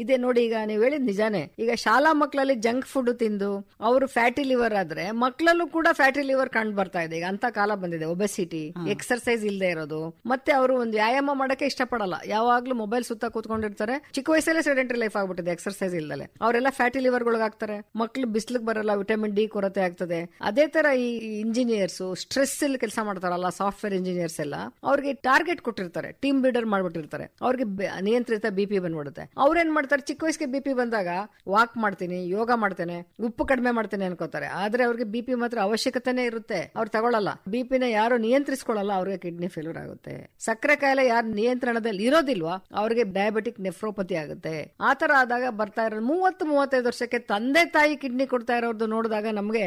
ಇದೆ ನೋಡಿ ಈಗ ನೀವು ಹೇಳಿದ್ ನಿಜಾನೇ. ಈಗ ಶಾಲಾ ಮಕ್ಕಳಲ್ಲಿ ಜಂಕ್ ಫುಡ್ ತಿಂದು ಅವರು ಫ್ಯಾಟಿ ಲಿವರ್ ಆದ್ರೆ ಮಕ್ಕಳಲ್ಲೂ ಕೂಡ ಫ್ಯಾಟಿ ಲಿವರ್ ಕಂಡು ಬರ್ತಾ ಇದೆ. ಈಗ ಅಂತ ಕಾಲ ಬಂದಿದೆ ಒಬೆಸಿಟಿ ಎಕ್ಸರ್ಸೈಸ್ ಇಲ್ಲದೆ ಇರೋದು. ಮತ್ತೆ ಅವರು ಒಂದು ವ್ಯಾಯಾಮ ಮಾಡಕ್ಕೆ ಇಷ್ಟಪಡಲ್ಲ. ಯಾವಾಗ್ಲೂ ಮೊಬೈಲ್ ಸುತ್ತ ಕೂತ್ಕೊಂಡಿರ್ತಾರೆ. ಚಿಕ್ಕ ವಯಸ್ಸಲ್ಲೇ ಸೆಡೆಂಟರಿ ಲೈಫ್ ಆಗ್ಬಿಟ್ಟಿದೆ ಎಕ್ಸರ್ಸೈಸ್ ಇಲ್ದಲೆ. ಅವರೆಲ್ಲ ಫ್ಯಾಟಿ ಲಿವರ್ ಆಗ್ತಾರೆ ಮಕ್ಳು ಬಿಸ್ಲಿಗೆ ಬರಲ್ಲ ವಿಟಮಿನ್ ಡಿ ಕೊರತೆ ಆಗ್ತದೆ. ಅದೇ ತರ ಈ ಇಂಜಿನಿಯರ್ಸ್ ಸ್ಟ್ರೆಸ್ ಅಲ್ಲಿ ಕೆಲಸ ಮಾಡ್ತಾರಲ್ಲ ಸಾಫ್ಟ್ವೇರ್ ಇಂಜಿನಿಯರ್ಸ್ ಎಲ್ಲ ಅವ್ರಿಗೆ ಟಾರ್ಗೆಟ್ ಕೊಟ್ಟಿರ್ತಾರೆ ಟೀಮ್ ಲೀಡರ್ ಮಾಡ್ಬಿಟ್ಟಿರ್ತಾರೆ. ಅವ್ರಿಗೆ ನಿಯಂತ್ರಿತ ನಿಯಂತ್ರಿತ ಬಿಪಿ ಬಂದ್ಬಿಡುತ್ತೆ. ಅವ್ರೇನ್ ಮಾಡ್ತಾರೆ ಚಿಕ್ಕ ವಯಸ್ಸಿಗೆ ಬಿಪಿ ಬಂದಾಗ ವಾಕ್ ಮಾಡ್ತೀನಿ ಯೋಗ ಮಾಡ್ತೇನೆ ಉಪ್ಪು ಕಡಿಮೆ ಮಾಡ್ತೇನೆ ಅನ್ಕೋತಾರೆ. ಆದ್ರೆ ಅವ್ರಿಗೆ ಬಿಪಿ ಮಾತ್ರ ಅವಶ್ಯಕತೆನೇ ಇರುತ್ತೆ. ಅವ್ರು ತಗೊಳ್ಳಲ್ಲ ಬಿಪಿನ ಯಾರು ನಿಯಂತ್ರಿಸ್ಕೊಳ್ಳಲ್ಲ ಅವ್ರಿಗೆ ಕಿಡ್ನಿ ಫೇಲ್ಯೂರ್ ಆಗುತ್ತೆ. ಸಕ್ಕರೆ ಕಾಯಿಲೆ ಯಾರು ನಿಯಂತ್ರಣದಲ್ಲಿ ಇರೋದಿಲ್ವಾ ಅವ್ರಿಗೆ ಡಯಾಬಿಟಿಕ್ ನೆಫ್ರೋಪತಿ ಆಗುತ್ತೆ. ಆತರ ಆದಾಗ ಬರ್ತಾ ಇರೋ ಮೂವತ್ತು ಮೂವತ್ತೈದು ವರ್ಷಕ್ಕೆ ತಂದೆ ತಾಯಿ ಕಿಡ್ನಿ ಕೊಡ್ತಾ ಇರೋದು ನೋಡಿದಾಗ ನಮ್ಗೆ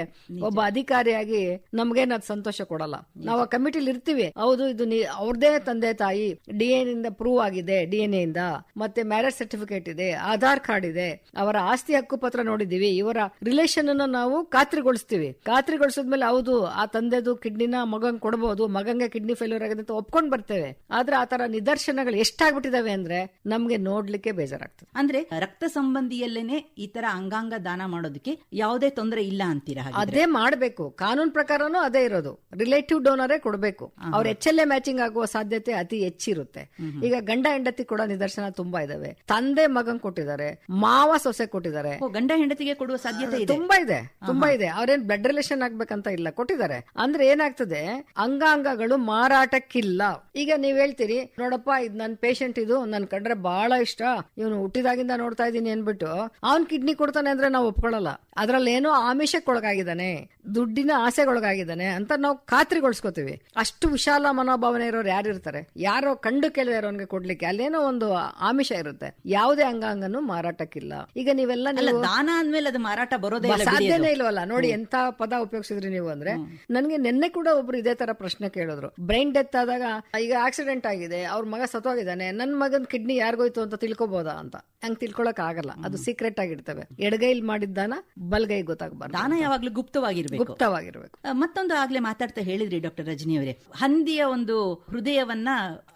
ಒಬ್ಬ ಅಧಿಕಾರಿಯಾಗಿ ನಮ್ಗೇನ್ ಅದ್ ಸಂತೋಷ ಕೊಡಲ್ಲ. ನಾವು ಆ ಕಮಿಟಿಲಿ ಇರ್ತೀವಿ. ಹೌದು ಇದು ಅವ್ರದೇ ತಂದೆ ತಾಯಿ ಡಿ ಎನ್ ಇಂದ ಪ್ರೂವ್ ಆಗಿದೆ ಡಿಎನ್ಎ ಇಂದ ಮತ್ತೆ ಮ್ಯಾರೇಜ್ ಸರ್ಟಿಫಿಕೇಟ್ ಇದೆ ಆಧಾರ್ ಕಾರ್ಡ್ ಇದೆ. ಅವರ ಆಸ್ತಿ ಹಕ್ಕು ಪತ್ರ ನೋಡಿದೀವಿ ಇವರ ರಿಲೇಷನ್ ಅನ್ನು ನಾವು ಖಾತ್ರಿಗೊಳಿಸ್ತೀವಿ. ಖಾತ್ರಿಗೊಳಿಸಿದ್ಮೇಲೆ ಹೌದು ಆ ತಂದೆದು ಕಿಡ್ನಿನ ಮಗಂಗ್ ಕೊಡಬಹುದು ಮಗಂಗೆ ಕಿಡ್ನಿ ಫೇಲ್ಯೂರ್ ಆಗಿದೆ ಅಂತ ಒಪ್ಕೊಂಡ್ ಬರ್ತೇವೆ. ಆದ್ರೆ ಆ ತರ ನಿದರ್ಶನಗಳು ಎಷ್ಟಾಗ್ಬಿಟ್ಟಿದಾವೆ ಅಂದ್ರೆ ನಮ್ಗೆ ನೋಡ್ಲಿಕ್ಕೆ ಬೇಜಾರಾಗ್ತದೆ. ಅಂದ್ರೆ ರಕ್ತ ಸಂಬಂಧಿಯಲ್ಲೇನೆ ಈ ತರ ಅಂಗಾಂಗ ದಾನ ಮಾಡೋದಕ್ಕೆ ಯಾವುದೇ ತೊಂದರೆ ಇಲ್ಲ ಅಂತೀರಾ? ಅದೇ ಮಾಡಬೇಕು. ಕಾನೂನು ಪ್ರಕಾರನೂ ಅದೇ ಇರೋದು. ರಿಲೇಟಿವ್ ಡೋನರೇ ಕೊಡಬೇಕು. ಅವ್ರ ಎಚ್ ಎಲ್ ಎ ಮ್ಯಾಚಿಂಗ್ ಆಗುವ ಸಾಧ್ಯತೆ ಅತಿ ಹೆಚ್ಚಿರುತ್ತೆ. ಈಗ ಗಂಡ ಹೆಂಡತಿ ಕೂಡ ನಿದರ್ಶನ ತುಂಬಾ ಇದಾವೆ. ತಂದೆ ಮಗನ್ ಕೊಟ್ಟಿದ್ದಾರೆ ಮಾವ ಸೊಸೆ ಕೊಟ್ಟಿದ್ದಾರೆ. ಗಂಡ ಹೆಂಡತಿಗೆ ಕೊಡುವ ಸಾಧ್ಯತೆ ತುಂಬಾ ಇದೆ ತುಂಬಾ ಇದೆ. ಅವ್ರೇನ್ ಬ್ಲಡ್ ರಿಲೇಷನ್ ಆಗ್ಬೇಕಂತ ಇಲ್ಲ ಕೊಟ್ಟಿದ್ದಾರೆ. ಅಂದ್ರೆ ಏನಾಗ್ತದೆ ಅಂಗಾಂಗಗಳು ಮಾರಾಟಕ್ಕಿಲ್ಲ. ಈಗ ನೀವ್ ಹೇಳ್ತೀರಿ ನೋಡಪ್ಪ ಇದು ನನ್ ಪೇಷಂಟ್ ಇದು ನನ್ ಕಂಡ್ರೆ ಬಹಳ ಇಷ್ಟ. ಇವನು ಹುಟ್ಟಿದಾಗಿಂದ ನೋಡ್ತಾ ಇದೀನಿ ಅನ್ಬಿಟ್ಟು ಅವ್ನ್ ಕಿಡ್ನಿ ಕೊಡ್ತಾನೆ ಅಂದ್ರೆ ನಾವು ಒಪ್ಕೊಳ್ಳಲ್ಲ ಅದ್ರಲ್ಲಿ ಏನೋ ಆಮಿಷಕ್ಕೊಳಗಾಗಿದ್ದಾನೆ ದುಡ್ಡಿನ ಆಸೆಗೊಳಗಾಗಿದ್ದಾನೆ ಅಂತ ನಾವು ಖಾತ್ರಿಗೊಳಿಸ್ಕೋತೀವಿ. ಅಷ್ಟು ವಿಶಾಲ ಮನೋಭಾವನೆ ಇರೋರು ಯಾರು ಇರ್ತಾರೆ ಯಾರೋ ಕಂಡು ಕೇಳದೆ ಇರೋನ್ಗೆ ಕೊಡ್ಲಿಕ್ಕೆ ಅಲ್ಲೇನೋ ಒಂದು ಆಮಿಷ ಇರುತ್ತೆ. ಯಾವುದೇ ಅಂಗಾಂಗನು ಮಾರಾಟಕ್ಕಿಲ್ಲ. ಈಗ ನೀವೆಲ್ಲ ದಾನ ಅಂದ್ಮೇಲೆ ಅದು ಮಾರಾಟ ಬರೋದೇ ಇಲ್ಲ ಸಾಧ್ಯನೇ ಇಲ್ವಲ್ಲ? ನೋಡಿ ಎಂತ ಪದ ಉಪಯೋಗಿಸಿದ್ರಿ ನೀವು ಅಂದ್ರೆ ನನ್ಗೆ ನಿನ್ನೆ ಕೂಡ ಒಬ್ರು ಇದೇ ತರ ಪ್ರಶ್ನೆ ಕೇಳಿದ್ರು. ಬ್ರೈನ್ ಡೆತ್ ಆದಾಗ ಈಗ ಆಕ್ಸಿಡೆಂಟ್ ಆಗಿದೆ ಅವ್ರ ಮಗ ಸತ್ತೋಗಿದ್ದಾನೆ ನನ್ ಮಗನ್ ಕಿಡ್ನಿ ಯಾರಿಗೋಯ್ತು ಅಂತ ತಿಳ್ಕೊಬೋದಾ ಅಂತ. ಹಂಗ್ ತಿಳ್ಕೊಳಕ್ ಆಗಲ್ಲ. ಅದು ಸೀಕ್ರೆಟ್ ಆಗಿರ್ತವೆ. ಎಡಗೈಲ್ ಮಾಡಿದ್ದಾನ ಬಲ್ಗೈ ಗೊತ್ತಾಗಬಾರ್ದು ದಾನ ಯಾವಾಗ್ಲೂ ಗುಪ್ತವಾಗಿರ್ಬೇಕು. ಗುಪ್ತವಾಗಿರ್ಬೇಕು. ಮತ್ತೊಂದು ಆಗ್ಲೇ ಮಾತಾಡ್ತಾ ಹೇಳಿದ್ರಿ ಡಾಕ್ಟರ್ ರಜನಿ ಅವರೇ ಹಂದಿಯ ಒಂದು ಹೃದಯವನ್ನ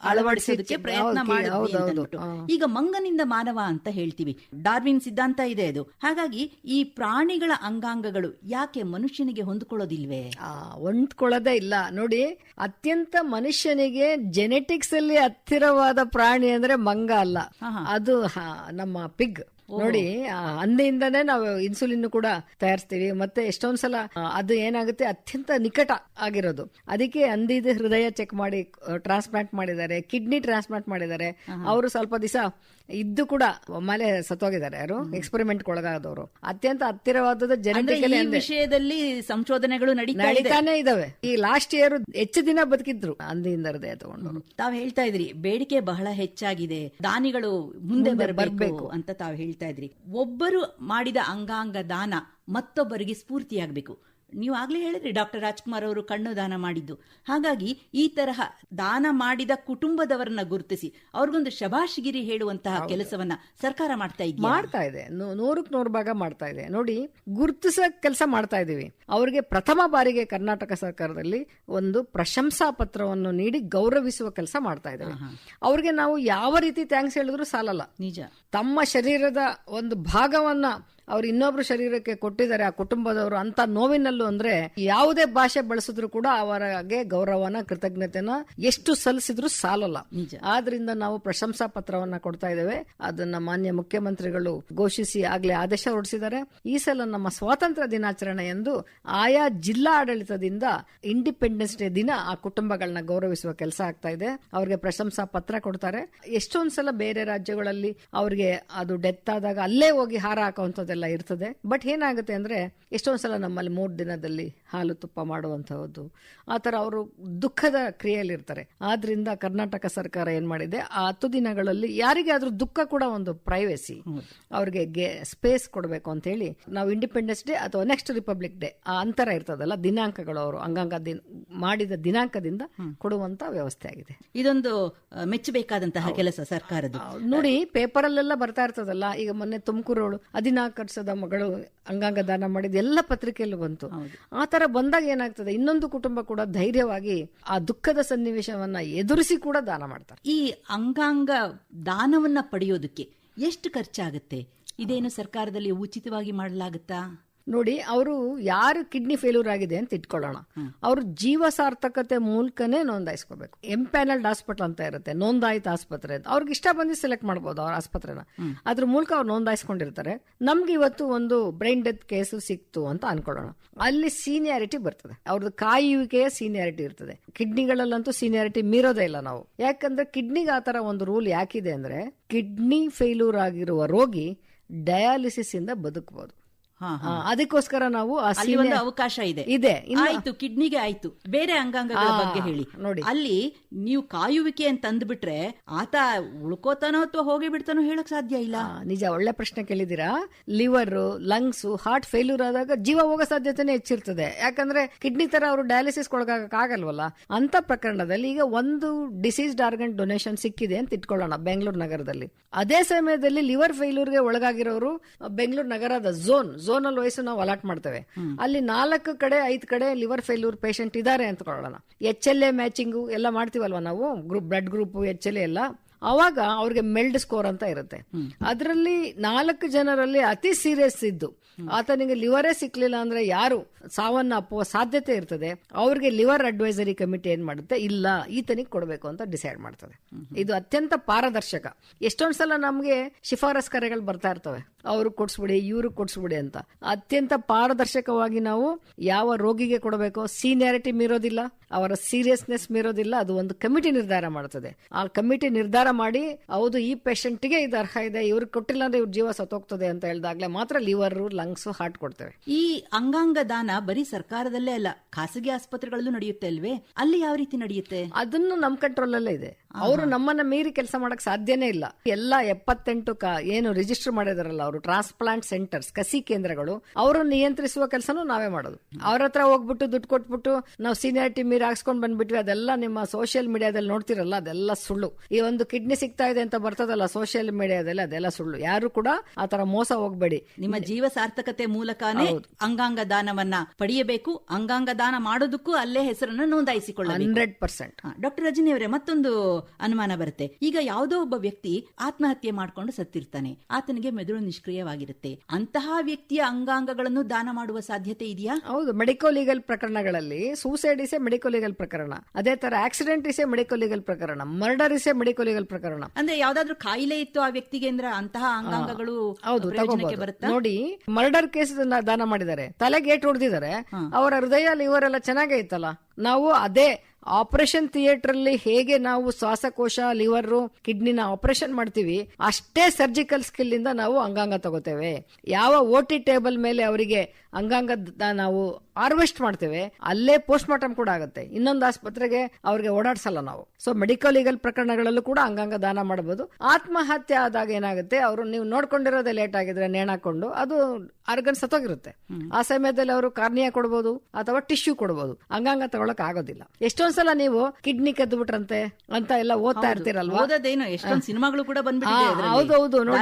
ಅಳವಡಿಸೋದಕ್ಕೆ ಪ್ರಯತ್ನ ಮಾಡಬಹುದು ಮಾಡಿದ್ವಿ. ಈಗ ಮಂಗನಿಂದ ಮಾನವ ಅಂತ ಹೇಳ್ತೀವಿ. ಡಾರ್ವಿನ್ ಸಿದ್ಧಾಂತ ಇದೆ ಅದು. ಹಾಗಾಗಿ ಈ ಪ್ರಾಣಿಗಳ ಅಂಗಾಂಗಗಳು ಯಾಕೆ ಮನುಷ್ಯನಿಗೆ ಹೊಂದ್ಕೊಳ್ಳೋದಿಲ್ವೇ? ಹೊಂದ್ಕೊಳ್ಳೋದೇ ಇಲ್ಲ. ನೋಡಿ ಅತ್ಯಂತ ಮನುಷ್ಯನಿಗೆ ಜೆನೆಟಿಕ್ಸ್ ಅಲ್ಲಿ ಹತ್ತಿರವಾದ ಪ್ರಾಣಿ ಅಂದ್ರೆ ಮಂಗ ಅಲ್ಲ. ಅದು ನಮ್ಮ ಪಿಗ್ ನೋಡಿ ಅಂದೆಯಿಂದಾನೇ ನಾವು ಇನ್ಸುಲಿನ್ ಕೂಡ ತಯಾರಿಸ್ತೀವಿ. ಮತ್ತೆ ಎಷ್ಟೊಂದ್ಸಲ ಸಲ ಅದು ಏನಾಗುತ್ತೆ ಅತ್ಯಂತ ನಿಕಟ ಆಗಿರೋದು. ಅದಕ್ಕೆ ಅಂದಿದ ಹೃದಯ ಚೆಕ್ ಮಾಡಿ ಟ್ರಾನ್ಸ್ಪ್ಲಾಂಟ್ ಮಾಡಿದ್ದಾರೆ ಕಿಡ್ನಿ ಟ್ರಾನ್ಸ್ಪ್ಲಾಂಟ್ ಮಾಡಿದ್ದಾರೆ. ಅವರು ಸ್ವಲ್ಪ ದಿವಸ ಇದ್ದು ಕೂಡ ಒಮ್ಮೆಲೆ ಸತ್ತೋಗಿದ್ದಾರೆ ಯಾರು? ಎಕ್ಸ್ಪೆರಿಮೆಂಟ್ ಒಳಗಾದವರು ಅತ್ಯಂತ ಹತ್ತಿರವಾದ ಈ ವಿಷಯದಲ್ಲಿ ಸಂಶೋಧನೆಗಳು ನಡೀತಾನೆ ಇದಾವೆ. ಈ ಲಾಸ್ಟ್ ಇಯರ್ ಹೆಚ್ಚು ದಿನ ಬದುಕಿದ್ರು. ಅಂದಿಯಿಂದ ಹೃದಯ ತಗೊಂಡು ತಾವ್ ಹೇಳ್ತಾ ಇದ್ರಿ ಬೇಡಿಕೆ ಬಹಳ ಹೆಚ್ಚಾಗಿದೆ. ದಾನಿಗಳು ಮುಂದೆ ಬರಬೇಕು. ಅಂತ ತಾವ್ ಹೇಳ್ತಾ ಇದ್ರಿ. ಒಬ್ಬರು ಮಾಡಿದ ಅಂಗಾಂಗ ದಾನ ಮತ್ತೊಬ್ಬರಿಗೆ ಸ್ಫೂರ್ತಿಯಾಗಬೇಕು. ನೀವು ಆಗ್ಲೇ ಹೇಳಿದ್ರಿ ಡಾಕ್ಟರ್ ರಾಜ್ಕುಮಾರ್ ಅವರು ಕಣ್ಣು ದಾನ ಮಾಡಿದ್ದು. ಹಾಗಾಗಿ ಈ ತರಹ ದಾನ ಮಾಡಿದ ಕುಟುಂಬದವರನ್ನ ಗುರುತಿಸಿ ಅವ್ರಿಗೊಂದು ಶಬಾಷ್ಗಿರಿ ಹೇಳುವಂತಹ ಕೆಲಸವನ್ನ ಸರ್ಕಾರ ಮಾಡ್ತಾ ಇದೆ ಮಾಡ್ತಾ ಇದೆ. ನೂರಕ್ಕೆ ನೂರಕ್ ನೂರು ಭಾಗ ಮಾಡ್ತಾ ಇದೆ. ನೋಡಿ ಗುರುತಿಸೋ ಕೆಲಸ ಮಾಡ್ತಾ ಇದೀವಿ. ಅವರಿಗೆ ಪ್ರಥಮ ಬಾರಿಗೆ ಕರ್ನಾಟಕ ಸರ್ಕಾರದಲ್ಲಿ ಒಂದು ಪ್ರಶಂಸಾ ಪತ್ರವನ್ನು ನೀಡಿ ಗೌರವಿಸುವ ಕೆಲಸ ಮಾಡ್ತಾ ಇದ್ದಾರೆ ಅವ್ರಿಗೆ ನಾವು ಯಾವ ರೀತಿ ಥ್ಯಾಂಕ್ಸ್ ಹೇಳಿದ್ರು ಸಾಲಲ್ಲ. ನಿಜ. ತಮ್ಮ ಶರೀರದ ಒಂದು ಭಾಗವನ್ನ ಅವ್ರು ಇನ್ನೊಬ್ರು ಶರೀರಕ್ಕೆ ಕೊಟ್ಟಿದ್ದಾರೆ ಆ ಕುಟುಂಬದವರು ಅಂತ ನೋವಿನಲ್ಲೂ ಅಂದ್ರೆ ಯಾವುದೇ ಭಾಷೆ ಬಳಸಿದ್ರು ಕೂಡ ಅವರಿಗೆ ಗೌರವನ ಕೃತಜ್ಞತೆನ ಎಷ್ಟು ಸಲ್ಲಿಸಿದ್ರು ಸಾಲಲ್ಲ. ಆದ್ರಿಂದ ನಾವು ಪ್ರಶಂಸಾ ಪತ್ರವನ್ನ ಕೊಡ್ತಾ ಇದ್ದೇವೆ. ಅದನ್ನ ಮಾನ್ಯ ಮುಖ್ಯಮಂತ್ರಿಗಳು ಘೋಷಿಸಿ ಆಗ್ಲೇ ಆದೇಶ ಹೊರಡಿಸಿದ್ದಾರೆ. ಈ ಸಲ ನಮ್ಮ ಸ್ವಾತಂತ್ರ್ಯ ದಿನಾಚರಣೆ ಎಂದು ಆಯಾ ಜಿಲ್ಲಾ ಆಡಳಿತದಿಂದ ಇಂಡಿಪೆಂಡೆನ್ಸ್ ಡೇ ದಿನ ಆ ಕುಟುಂಬಗಳನ್ನ ಗೌರವಿಸುವ ಕೆಲಸ ಆಗ್ತಾ ಇದೆ. ಅವ್ರಿಗೆ ಪ್ರಶಂಸಾ ಪತ್ರ ಕೊಡ್ತಾರೆ. ಎಷ್ಟೊಂದ್ಸಲ ಬೇರೆ ರಾಜ್ಯಗಳಲ್ಲಿ ಅವ್ರಿಗೆ ಅದು ಡೆತ್ ಆದಾಗ ಅಲ್ಲೇ ಹೋಗಿ ಹಾರ ಹಾಕುವಂಥದ್ದೆಲ್ಲ ಇರ್ತದೆ. ಬಟ್ ಏನಾಗುತ್ತೆ ಅಂದ್ರೆ ಎಷ್ಟೊಂದು ಸಲ ನಮ್ಮಲ್ಲಿ ಮೂರು ದಿನದಲ್ಲಿ ಹಾಲು ತುಪ್ಪ ಮಾಡುವಂಥದ್ದು ಆ ಥರ ಅವರು ದುಃಖದ ಕ್ರಿಯೆಯಲ್ಲಿರ್ತಾರೆ. ಆದ್ರಿಂದ ಕರ್ನಾಟಕ ಸರ್ಕಾರ ಏನು ಮಾಡಿದೆ ಆ ಹತ್ತು ದಿನಗಳಲ್ಲಿ ಯಾರಿಗಾದ್ರೂ ದುಃಖ ಕೂಡ ಒಂದು ಪ್ರೈವೇಸಿ ಅವ್ರಿಗೆ ಸ್ಪೇಸ್ ಕೊಡಬೇಕು ಅಂತ ಹೇಳಿ ನಾವು ಇಂಡಿಪೆಂಡೆನ್ಸ್ ಡೇ ಅಥವಾ ನೆಕ್ಸ್ಟ್ ರಿಪಬ್ಲಿಕ್ ಡೇ ಆ ಅಂತರ ಇರ್ತದಲ್ಲ ದಿನಾಂಕಗಳು ಅವರು ಅಂಗಾಂಗ ದಿನ ಮಾಡಿದ ದಿನಾಂಕದಿಂದ ಕೊಡುವಂತ ವ್ಯವಸ್ಥೆ ಆಗಿದೆ. ಇದೊಂದು ಮೆಚ್ಚಬೇಕಾದಂತಹ ಕೆಲಸ ಸರ್ಕಾರದ ನೋಡಿ ಪೇಪರಲ್ಲೆಲ್ಲ ಬರ್ತಾ ಇರ್ತದಲ್ಲ ಈಗ ಮೊನ್ನೆ ತುಮಕೂರು ಹದಿನಾಲ್ಕು ವರ್ಷದ ಮಗಳು ಅಂಗಾಂಗ ದಾನ ಮಾಡಿದ ಎಲ್ಲ ಪತ್ರಿಕೆಯಲ್ಲೂ ಬಂತು. ಆ ತರ ಬಂದಾಗ ಏನಾಗ್ತದೆ? ಇನ್ನೊಂದು ಕುಟುಂಬ ಕೂಡ ಧೈರ್ಯವಾಗಿ ಆ ದುಃಖದ ಸನ್ನಿವೇಶವನ್ನ ಎದುರಿಸಿ ಕೂಡ ದಾನ ಮಾಡ್ತಾರೆ. ಈ ಅಂಗಾಂಗ ದಾನವನ್ನ ಪಡೆಯೋದಕ್ಕೆ ಎಷ್ಟು ಖರ್ಚಾಗುತ್ತೆ? ಇದೇನು ಸರ್ಕಾರದಲ್ಲಿ ಉಚಿತವಾಗಿ ಮಾಡಲಾಗುತ್ತಾ? ನೋಡಿ ಅವರು ಯಾರು ಕಿಡ್ನಿ ಫೇಲ್ಯೂರ್ ಆಗಿದೆ ಅಂತ ಇಟ್ಕೊಳ್ಳೋಣ. ಅವರು ಜೀವ ಸಾರ್ಥಕತೆ ಮೂಲಕನೇ ನೋಂದಾಯಿಸ್ಕೋಬೇಕು. ಎಂಪ್ಯಾನಲ್ಡ್ ಹಾಸ್ಪಿಟಲ್ ಅಂತ ಇರುತ್ತೆ ನೋಂದಾಯಿತ ಆಸ್ಪತ್ರೆ ಅಂತ. ಅವ್ರಿಗೆ ಇಷ್ಟ ಬಂದು ಸೆಲೆಕ್ಟ್ ಮಾಡ್ಬೋದು ಅವ್ರ ಆಸ್ಪತ್ರೆನ. ಅದ್ರ ಮೂಲಕ ಅವ್ರು ನೋಂದಾಯಿಸ್ಕೊಂಡಿರ್ತಾರೆ. ನಮ್ಗೆ ಇವತ್ತು ಒಂದು ಬ್ರೈನ್ ಡೆತ್ ಕೇಸು ಸಿಕ್ತು ಅಂತ ಅನ್ಕೊಳ್ಳೋಣ. ಅಲ್ಲಿ ಸೀನಿಯಾರಿಟಿ ಬರ್ತದೆ. ಅವ್ರದ್ದು ಕಾಯುವಿಕೆಯ ಸೀನಿಯಾರಿಟಿ ಇರ್ತದೆ. ಕಿಡ್ನಿಗಳಲ್ಲಂತೂ ಸೀನಿಯಾರಿಟಿ ಮೀರೋದೇ ಇಲ್ಲ ನಾವು. ಯಾಕಂದ್ರೆ ಕಿಡ್ನಿಗೆ ಆ ತರ ಒಂದು ರೂಲ್ ಯಾಕಿದೆ ಅಂದ್ರೆ ಕಿಡ್ನಿ ಫೇಲ್ಯೂರ್ ಆಗಿರುವ ರೋಗಿ ಡಯಾಲಿಸಿಸ್ ಇಂದ ಬದುಕಬಹುದು ಅದಕ್ಕೋಸ್ಕರ ನಾವು ಒಂದು ಅವಕಾಶ ಇದೆ. ಇದೆ. ಆಯ್ತು ಕಿಡ್ನಿಗೆ ಆಯ್ತು. ಬೇರೆ ಅಂಗಾಂಗಗಳ ಬಗ್ಗೆ ಹೇಳಿ. ನೋಡಿ. ಅಲ್ಲಿ ನೀವು ಕಾಯುವಿಕೆ ಅಂತ ಅಂದ್ಬಿಟ್ರೆ ಆತ ಉಳ್ಕೋತಾನೋ ಅಥವಾ ಹೋಗಿ ಬಿಡ್ತಾನೋ ಹೇಳಕ್ ಸಾಧ್ಯ ಇಲ್ಲ? ನಿಜ ಒಳ್ಳೆ ಪ್ರಶ್ನೆ ಕೇಳಿದಿರಾ ಲಿವರ್ ಲಂಗ್ಸ್ ಹಾರ್ಟ್ ಫೇಲ್ಯೂರ್ ಆದಾಗ ಜೀವ ಹೋಗೋ ಸಾಧ್ಯತೆನೇ ಹೆಚ್ಚಿರ್ತದೆ. ಯಾಕಂದ್ರೆ ಕಿಡ್ನಿ ತರ ಅವರು ಡಯಾಲಿಸಿಸ್ ಆಗಲ್ವಲ್ಲ? ಅಂತ ಪ್ರಕರಣದಲ್ಲಿ ಈಗ ಒಂದು ಡಿಸೀಸ್ಡ್ ಆರ್ಗನ್ ಡೊನೇಷನ್ ಸಿಕ್ಕಿದೆ ಅಂತ ಇಟ್ಕೊಳ್ಳೋಣ ಬೆಂಗಳೂರು ನಗರದಲ್ಲಿ. ಅದೇ ಸಮಯದಲ್ಲಿ ಲಿವರ್ ಫೇಲ್ಯೂರ್ಗೆ ಒಳಗಾಗಿರೋರು ಬೆಂಗಳೂರು ನಗರದ ಝೋನ್ ಝೋನಲ್ ವಯಸ್ಸು ನಾವು ಅಲಾಟ್ ಮಾಡ್ತೇವೆ. ಅಲ್ಲಿ ನಾಲ್ಕು ಕಡೆ ಐದು ಕಡೆ ಲಿವರ್ ಫೇಲ್ಯೂರ್ ಪೇಷಂಟ್ ಇದ್ದಾರೆ ಅಂತ ಕೊಳ್ಳೋಣ ಎಚ್ ಎಲ್ ಎ ಮ್ಯಾಚಿಂಗು ಎಲ್ಲ ಮಾಡ್ತೀವಲ್ವಾ ನಾವು? Group blood group H L ಎಲ್ಲ? ಅವಾಗ ಅವ್ರಿಗೆ ಮೆಲ್ಡ್ ಸ್ಕೋರ್ ಅಂತ ಇರುತ್ತೆ. ಅದರಲ್ಲಿ ನಾಲ್ಕು ಜನರಲ್ಲಿ ಅತಿ ಸೀರಿಯಸ್ ಇದ್ದು, ಆತನಿಗೆ ಲಿವರೇ ಸಿಕ್ಲಿಲ್ಲ ಅಂದ್ರೆ ಯಾರು ಸಾವನ್ನ ಅಪ್ಪುವ ಸಾಧ್ಯತೆ ಇರ್ತದೆ, ಅವ್ರಿಗೆ ಲಿವರ್ ಅಡ್ವೈಸರಿ ಕಮಿಟಿ ಏನ್ ಮಾಡುತ್ತೆ, ಇಲ್ಲ, ಈತನಿಗೆ ಕೊಡಬೇಕು ಅಂತ ಡಿಸೈಡ್ ಮಾಡ್ತದೆ. ಇದು ಅತ್ಯಂತ ಪಾರದರ್ಶಕ. ಎಷ್ಟೊಂದ್ ಸಲ ನಮ್ಗೆ ಶಿಫಾರಸ್ ಕರೆಗಳು ಬರ್ತಾ ಇರ್ತವೆ. ಅವ್ರು ಕೊಡ್ಸ್ಬಿಡಿ ಇವ್ರಿಗೆ ಕೊಡ್ಸ್ಬಿಡಿ ಅಂತ. ಅತ್ಯಂತ ಪಾರದರ್ಶಕವಾಗಿ ನಾವು ಯಾವ ರೋಗಿಗೆ ಕೊಡಬೇಕು, ಸೀನಿಯಾರಿಟಿ ಮೀರೋದಿಲ್ಲ, ಅವರ ಸೀರಿಯಸ್ನೆಸ್ ಮೀರೋದಿಲ್ಲ, ಅದು ಒಂದು ಕಮಿಟಿ ನಿರ್ಧಾರ ಮಾಡ್ತದೆ. ಆ ಕಮಿಟಿ ನಿರ್ಧಾರ ಮಾಡಿ ಹೌದು ಈ ಪೇಷಂಟ್ಗೆ ಇದು ಅರ್ಹ ಇದೆ ಇವ್ರಿಗೆ ಕೊಟ್ಟಿಲ್ಲ ಅಂದ್ರೆ ಇವ್ರ ಜೀವ ಸತ್ತೋಗ್ತದೆ ಅಂತ ಹೇಳಿದಾಗ್ಲೇ ಮಾತ್ರ ಲಿವರ್ ಲಂಗ್ಸ್ ಹಾರ್ಟ್ ಕೊಡ್ತೇವೆ. ಈ ಅಂಗಾಂಗ ದಾನ ಬರೀ ಸರ್ಕಾರದಲ್ಲೇ ಅಲ್ಲ ಖಾಸಗಿ ಆಸ್ಪತ್ರೆಗಳಲ್ಲೂ ನಡೆಯುತ್ತೆ ಅಲ್ವೇ? ಅಲ್ಲಿ ಯಾವ ರೀತಿ ನಡೆಯುತ್ತೆ? ಅದನ್ನು ನಮ್ ಕಂಟ್ರೋಲ್ ಅಲ್ಲೇ ಇದೆ. ಅವರು ನಮ್ಮನ್ನ ಮೀರಿ ಕೆಲಸ ಮಾಡಕ್ ಸಾಧ್ಯನೇ ಇಲ್ಲ. ಎಲ್ಲ ಎಪ್ಪತ್ತೆಂಟು ಏನು ರಿಜಿಸ್ಟರ್ ಮಾಡಿದಾರಲ್ಲ ಅವರು ಟ್ರಾನ್ಸ್ಪ್ಲಾಂಟ್ ಸೆಂಟರ್ಸ್ ಕಸಿ ಕೇಂದ್ರಗಳು ಅವರು ನಿಯಂತ್ರಿಸುವ ಕೆಲಸನೂ ನಾವೇ ಮಾಡೋದು. ಅವ್ರ ಹತ್ರ ಹೋಗ್ಬಿಟ್ಟು ದುಡ್ಡು ಕೊಟ್ಬಿಟ್ಟು ನಾವು ಸೀನಿಯಾರಿಟಿ ಮೀರಿ ಹಾಕ್ಸ್ಕೊಂಡ್ ಬಂದ್ಬಿಟ್ವಿ ಅದೆಲ್ಲ ನಿಮ್ಮ ಸೋಷಿಯಲ್ ಮೀಡಿಯಾದಲ್ಲಿ ನೋಡ್ತಿರಲ್ಲ ಅದೆಲ್ಲ ಸುಳ್ಳು. ಈ ಒಂದು ಕಿಡ್ನಿ ಸಿಗ್ತಾ ಇದೆ ಅಂತ ಬರ್ತದಲ್ಲ ಸೋಷಿಯಲ್ ಮೀಡಿಯಾದಲ್ಲಿ ಅದೆಲ್ಲ ಸುಳ್ಳು. ಯಾರು ಕೂಡ ಆ ತರ ಮೋಸ ಹೋಗ್ಬೇಡಿ. ನಿಮ್ಮ ಜೀವ ಸಾರ್ಥಕತೆ ಮೂಲಕನೇ ಅಂಗಾಂಗ ದಾನವನ್ನ ಪಡೆಯಬೇಕು. ಅಂಗಾಂಗ ದಾನ ಮಾಡೋದಕ್ಕೂ ಅಲ್ಲೇ ಹೆಸರನ್ನು ನೋಂದಾಯಿಸಿಕೊಳ್ಳಿ ಹಂಡ್ರೆಡ್ ಪರ್ಸೆಂಟ್. ಡಾಕ್ಟರ್ ರಜನಿ ಅವರೇ ಮತ್ತೊಂದು ಅನುಮಾನ ಬರುತ್ತೆ. ಈಗ ಯಾವುದೋ ಒಬ್ಬ ವ್ಯಕ್ತಿ ಆತ್ಮಹತ್ಯೆ ಮಾಡ್ಕೊಂಡು ಸತ್ತಿರ್ತಾನೆ. ಆತನಿಗೆ ಮೆದುಳು ನಿಷ್ಕ್ರಿಯವಾಗಿರುತ್ತೆ. ಅಂತಹ ವ್ಯಕ್ತಿಯ ಅಂಗಾಂಗಗಳನ್ನು ದಾನ ಮಾಡುವ ಸಾಧ್ಯತೆ ಇದೆಯಾ? ಹೌದು ಮೆಡಿಕೋ ಲೀಗಲ್ ಪ್ರಕರಣಗಳಲ್ಲಿ ಸೂಸೈಡ್ ಇಸೆ ಮೆಡಿಕೋ ಲೀಗಲ್ ಪ್ರಕರಣ. ಅದೇ ತರ ಆಕ್ಸಿಡೆಂಟ್ ಇಸೆ ಮೆಡಿಕೋ ಲೀಗಲ್ ಪ್ರಕರಣ. ಮರ್ಡರ್ ಇಸೆ ಮೆಡಿಕೋ ಲೀಗಲ್ ಪ್ರಕರಣ. ಅಂದ್ರೆ ಯಾವ್ದಾದ್ರು ಕಾಯಿಲೆ ಇತ್ತು ಆ ವ್ಯಕ್ತಿಗೆ ಅಂದ್ರೆ ಅಂತಹ ಅಂಗಾಂಗಗಳು ಹೌದು ನೋಡಿ ಮರ್ಡರ್ ಕೇಸ್ ದಾನ ಮಾಡಿದ್ದಾರೆ. ತಲೆಗೆ ಏಟ್ ಹೊಡೆದಿದ್ದಾರೆ. ಅವರ ಹೃದಯ ಲಿವರ್ ಎಲ್ಲ ಚೆನ್ನಾಗೇ ಇತ್ತಲ್ಲ? ನಾವು ಅದೇ ಆಪರೇಷನ್ ಥಿಯೇಟರ್ ಅಲ್ಲಿ ಹೇಗೆ ನಾವು ಶ್ವಾಸಕೋಶ, ಲಿವರ್, ಕಿಡ್ನಿನ ಆಪರೇಷನ್ ಮಾಡ್ತೀವಿ, ಅಷ್ಟೇ ಸರ್ಜಿಕಲ್ ಸ್ಕಿಲ್ ಇಂದ ನಾವು ಅಂಗಾಂಗ ತಗೋತೇವೆ. ಯಾವ ಓಟಿ ಟೇಬಲ್ ಮೇಲೆ ಅವರಿಗೆ ಅಂಗಾಂಗ ನಾವು ಹಾರ್ವೆಸ್ಟ್ ಮಾಡ್ತೇವೆ ಅಲ್ಲೇ ಪೋಸ್ಟ್ ಮಾರ್ಟಮ್ ಕೂಡ ಆಗುತ್ತೆ. ಇನ್ನೊಂದು ಆಸ್ಪತ್ರೆಗೆ ಅವ್ರಿಗೆ ಓಡಾಡ್ಸಲ್ಲ ನಾವು. ಸೊ ಮೆಡಿಕಲ್ ಲೀಗಲ್ ಪ್ರಕರಣಗಳಲ್ಲೂ ಕೂಡ ಅಂಗಾಂಗ ದಾನ ಮಾಡಬಹುದು ಆತ್ಮಹತ್ಯೆ ಆದಾಗ ಏನಾಗುತ್ತೆ ಅವರು ನೀವು ನೋಡ್ಕೊಂಡಿರೋದೇ ಲೇಟ್ ಆಗಿದ್ರೆ ನೇಣಾಕೊಂಡು ಅದು ಆರ್ಗನ್ ಸತ್ತೋಗಿರುತ್ತೆ. ಆ ಸಮಯದಲ್ಲಿ ಅವರು ಕಾರ್ನಿಯಾ ಕೊಡಬಹುದು ಅಥವಾ ಟಿಶ್ಯೂ ಕೊಡಬಹುದು ಅಂಗಾಂಗ ತಗೊಳಕ್ ಆಗೋದಿಲ್ಲ. ಎಷ್ಟೊಂದ್ಸಲ ನೀವು ಕಿಡ್ನಿ ಕದ್ದು ಬಿಟ್ರಂತೆ ಅಂತ ಎಲ್ಲ ಓದ್ತಾ ಇರ್ತೀರಲ್ವಾ? ಸಿನಿಮಾಗಳು ಕೂಡ ಹೌದು ಹೌದು ನೋಡಿ.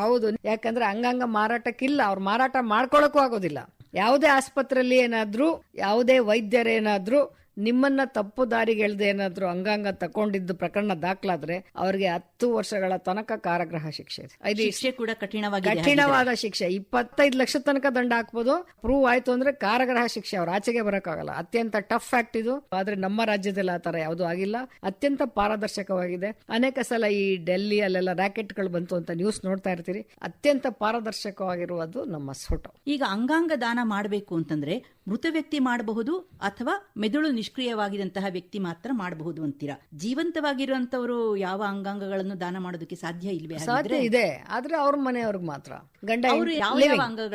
ಹೌದು. ಯಾಕಂದ್ರೆ ಅಂಗಾಂಗ ಮಾರಾಟಕ್ಕಿಲ್ಲ. ಅವ್ರು ಮಾರಾಟ ಮಾಡ್ಕೊಳಕ್ಕೂ ಆಗೋದಿಲ್ಲ. ಯಾವುದೇ ಆಸ್ಪತ್ರೆಯಲ್ಲಿ ಏನಾದ್ರೂ ಯಾವುದೇ ವೈದ್ಯರೇನಾದ್ರೂ ನಿಮ್ಮನ್ನ ತಪ್ಪು ದಾರಿಗೆ ಎಳ್ದೆ ಏನಾದ್ರೂ ಅಂಗಾಂಗ ತಕೊಂಡಿದ್ದು ಪ್ರಕರಣ ದಾಖಲಾದ್ರೆ ಅವರಿಗೆ ಹತ್ತು ವರ್ಷಗಳ ತನಕ ಕಾರಾಗೃಹ ಶಿಕ್ಷೆ ಇದೆ. ಶಿಕ್ಷೆ ಕೂಡ ಕಠಿಣವಾದ ಶಿಕ್ಷೆ. ಇಪ್ಪತ್ತೈದು ಲಕ್ಷ ತನಕ ದಂಡ ಹಾಕ್ಬೋದು. ಪ್ರೂವ್ ಆಯ್ತು ಅಂದ್ರೆ ಕಾರಾಗೃಹ ಶಿಕ್ಷೆ ಅವ್ರ ಆಚೆಗೆ ಬರಕ್ಕಾಗಲ್ಲ. ಅತ್ಯಂತ ಟಫ್ ಫ್ಯಾಕ್ಟ್ ಇದು. ಆದ್ರೆ ನಮ್ಮ ರಾಜ್ಯದಲ್ಲಿ ಆ ತರ ಯಾವುದು ಆಗಿಲ್ಲ. ಅತ್ಯಂತ ಪಾರದರ್ಶಕವಾಗಿದೆ. ಅನೇಕ ಸಲ ಈ ಡೆಲ್ಲಿ ಅಲ್ಲೆಲ್ಲ ರ್ಯಾಕೆಟ್ಗಳು ಬಂತು ಅಂತ ನ್ಯೂಸ್ ನೋಡ್ತಾ ಇರ್ತೀರಿ. ಅತ್ಯಂತ ಪಾರದರ್ಶಕವಾಗಿರುವುದು ನಮ್ಮ ಸ್ಫೋಟ ಈಗ ಅಂಗಾಂಗ ದಾನ ಮಾಡಬೇಕು ಅಂತಂದ್ರೆ ಮೃತ ವ್ಯಕ್ತಿ ಮಾಡಬಹುದು ಅಥವಾ ಮೆದುಳು ನಿಷ್ಕ್ರಿಯವಾಗಿದಂತಹ ವ್ಯಕ್ತಿ ಮಾತ್ರ ಮಾಡಬಹುದು ಅಂತೀರಾ? ಜೀವಂತವಾಗಿರುವಂತವರು ಯಾವ ಅಂಗಾಂಗಗಳನ್ನು ದಾನ ಮಾಡೋದಕ್ಕೆ ಸಾಧ್ಯ ಇಲ್ವೇ ಸಾಧ್ಯ ಇದೆ. ಆದ್ರೆ ಅವ್ರ ಮನೆಯವ್ರಿಗೆ ಮಾತ್ರ. ಗಂಡ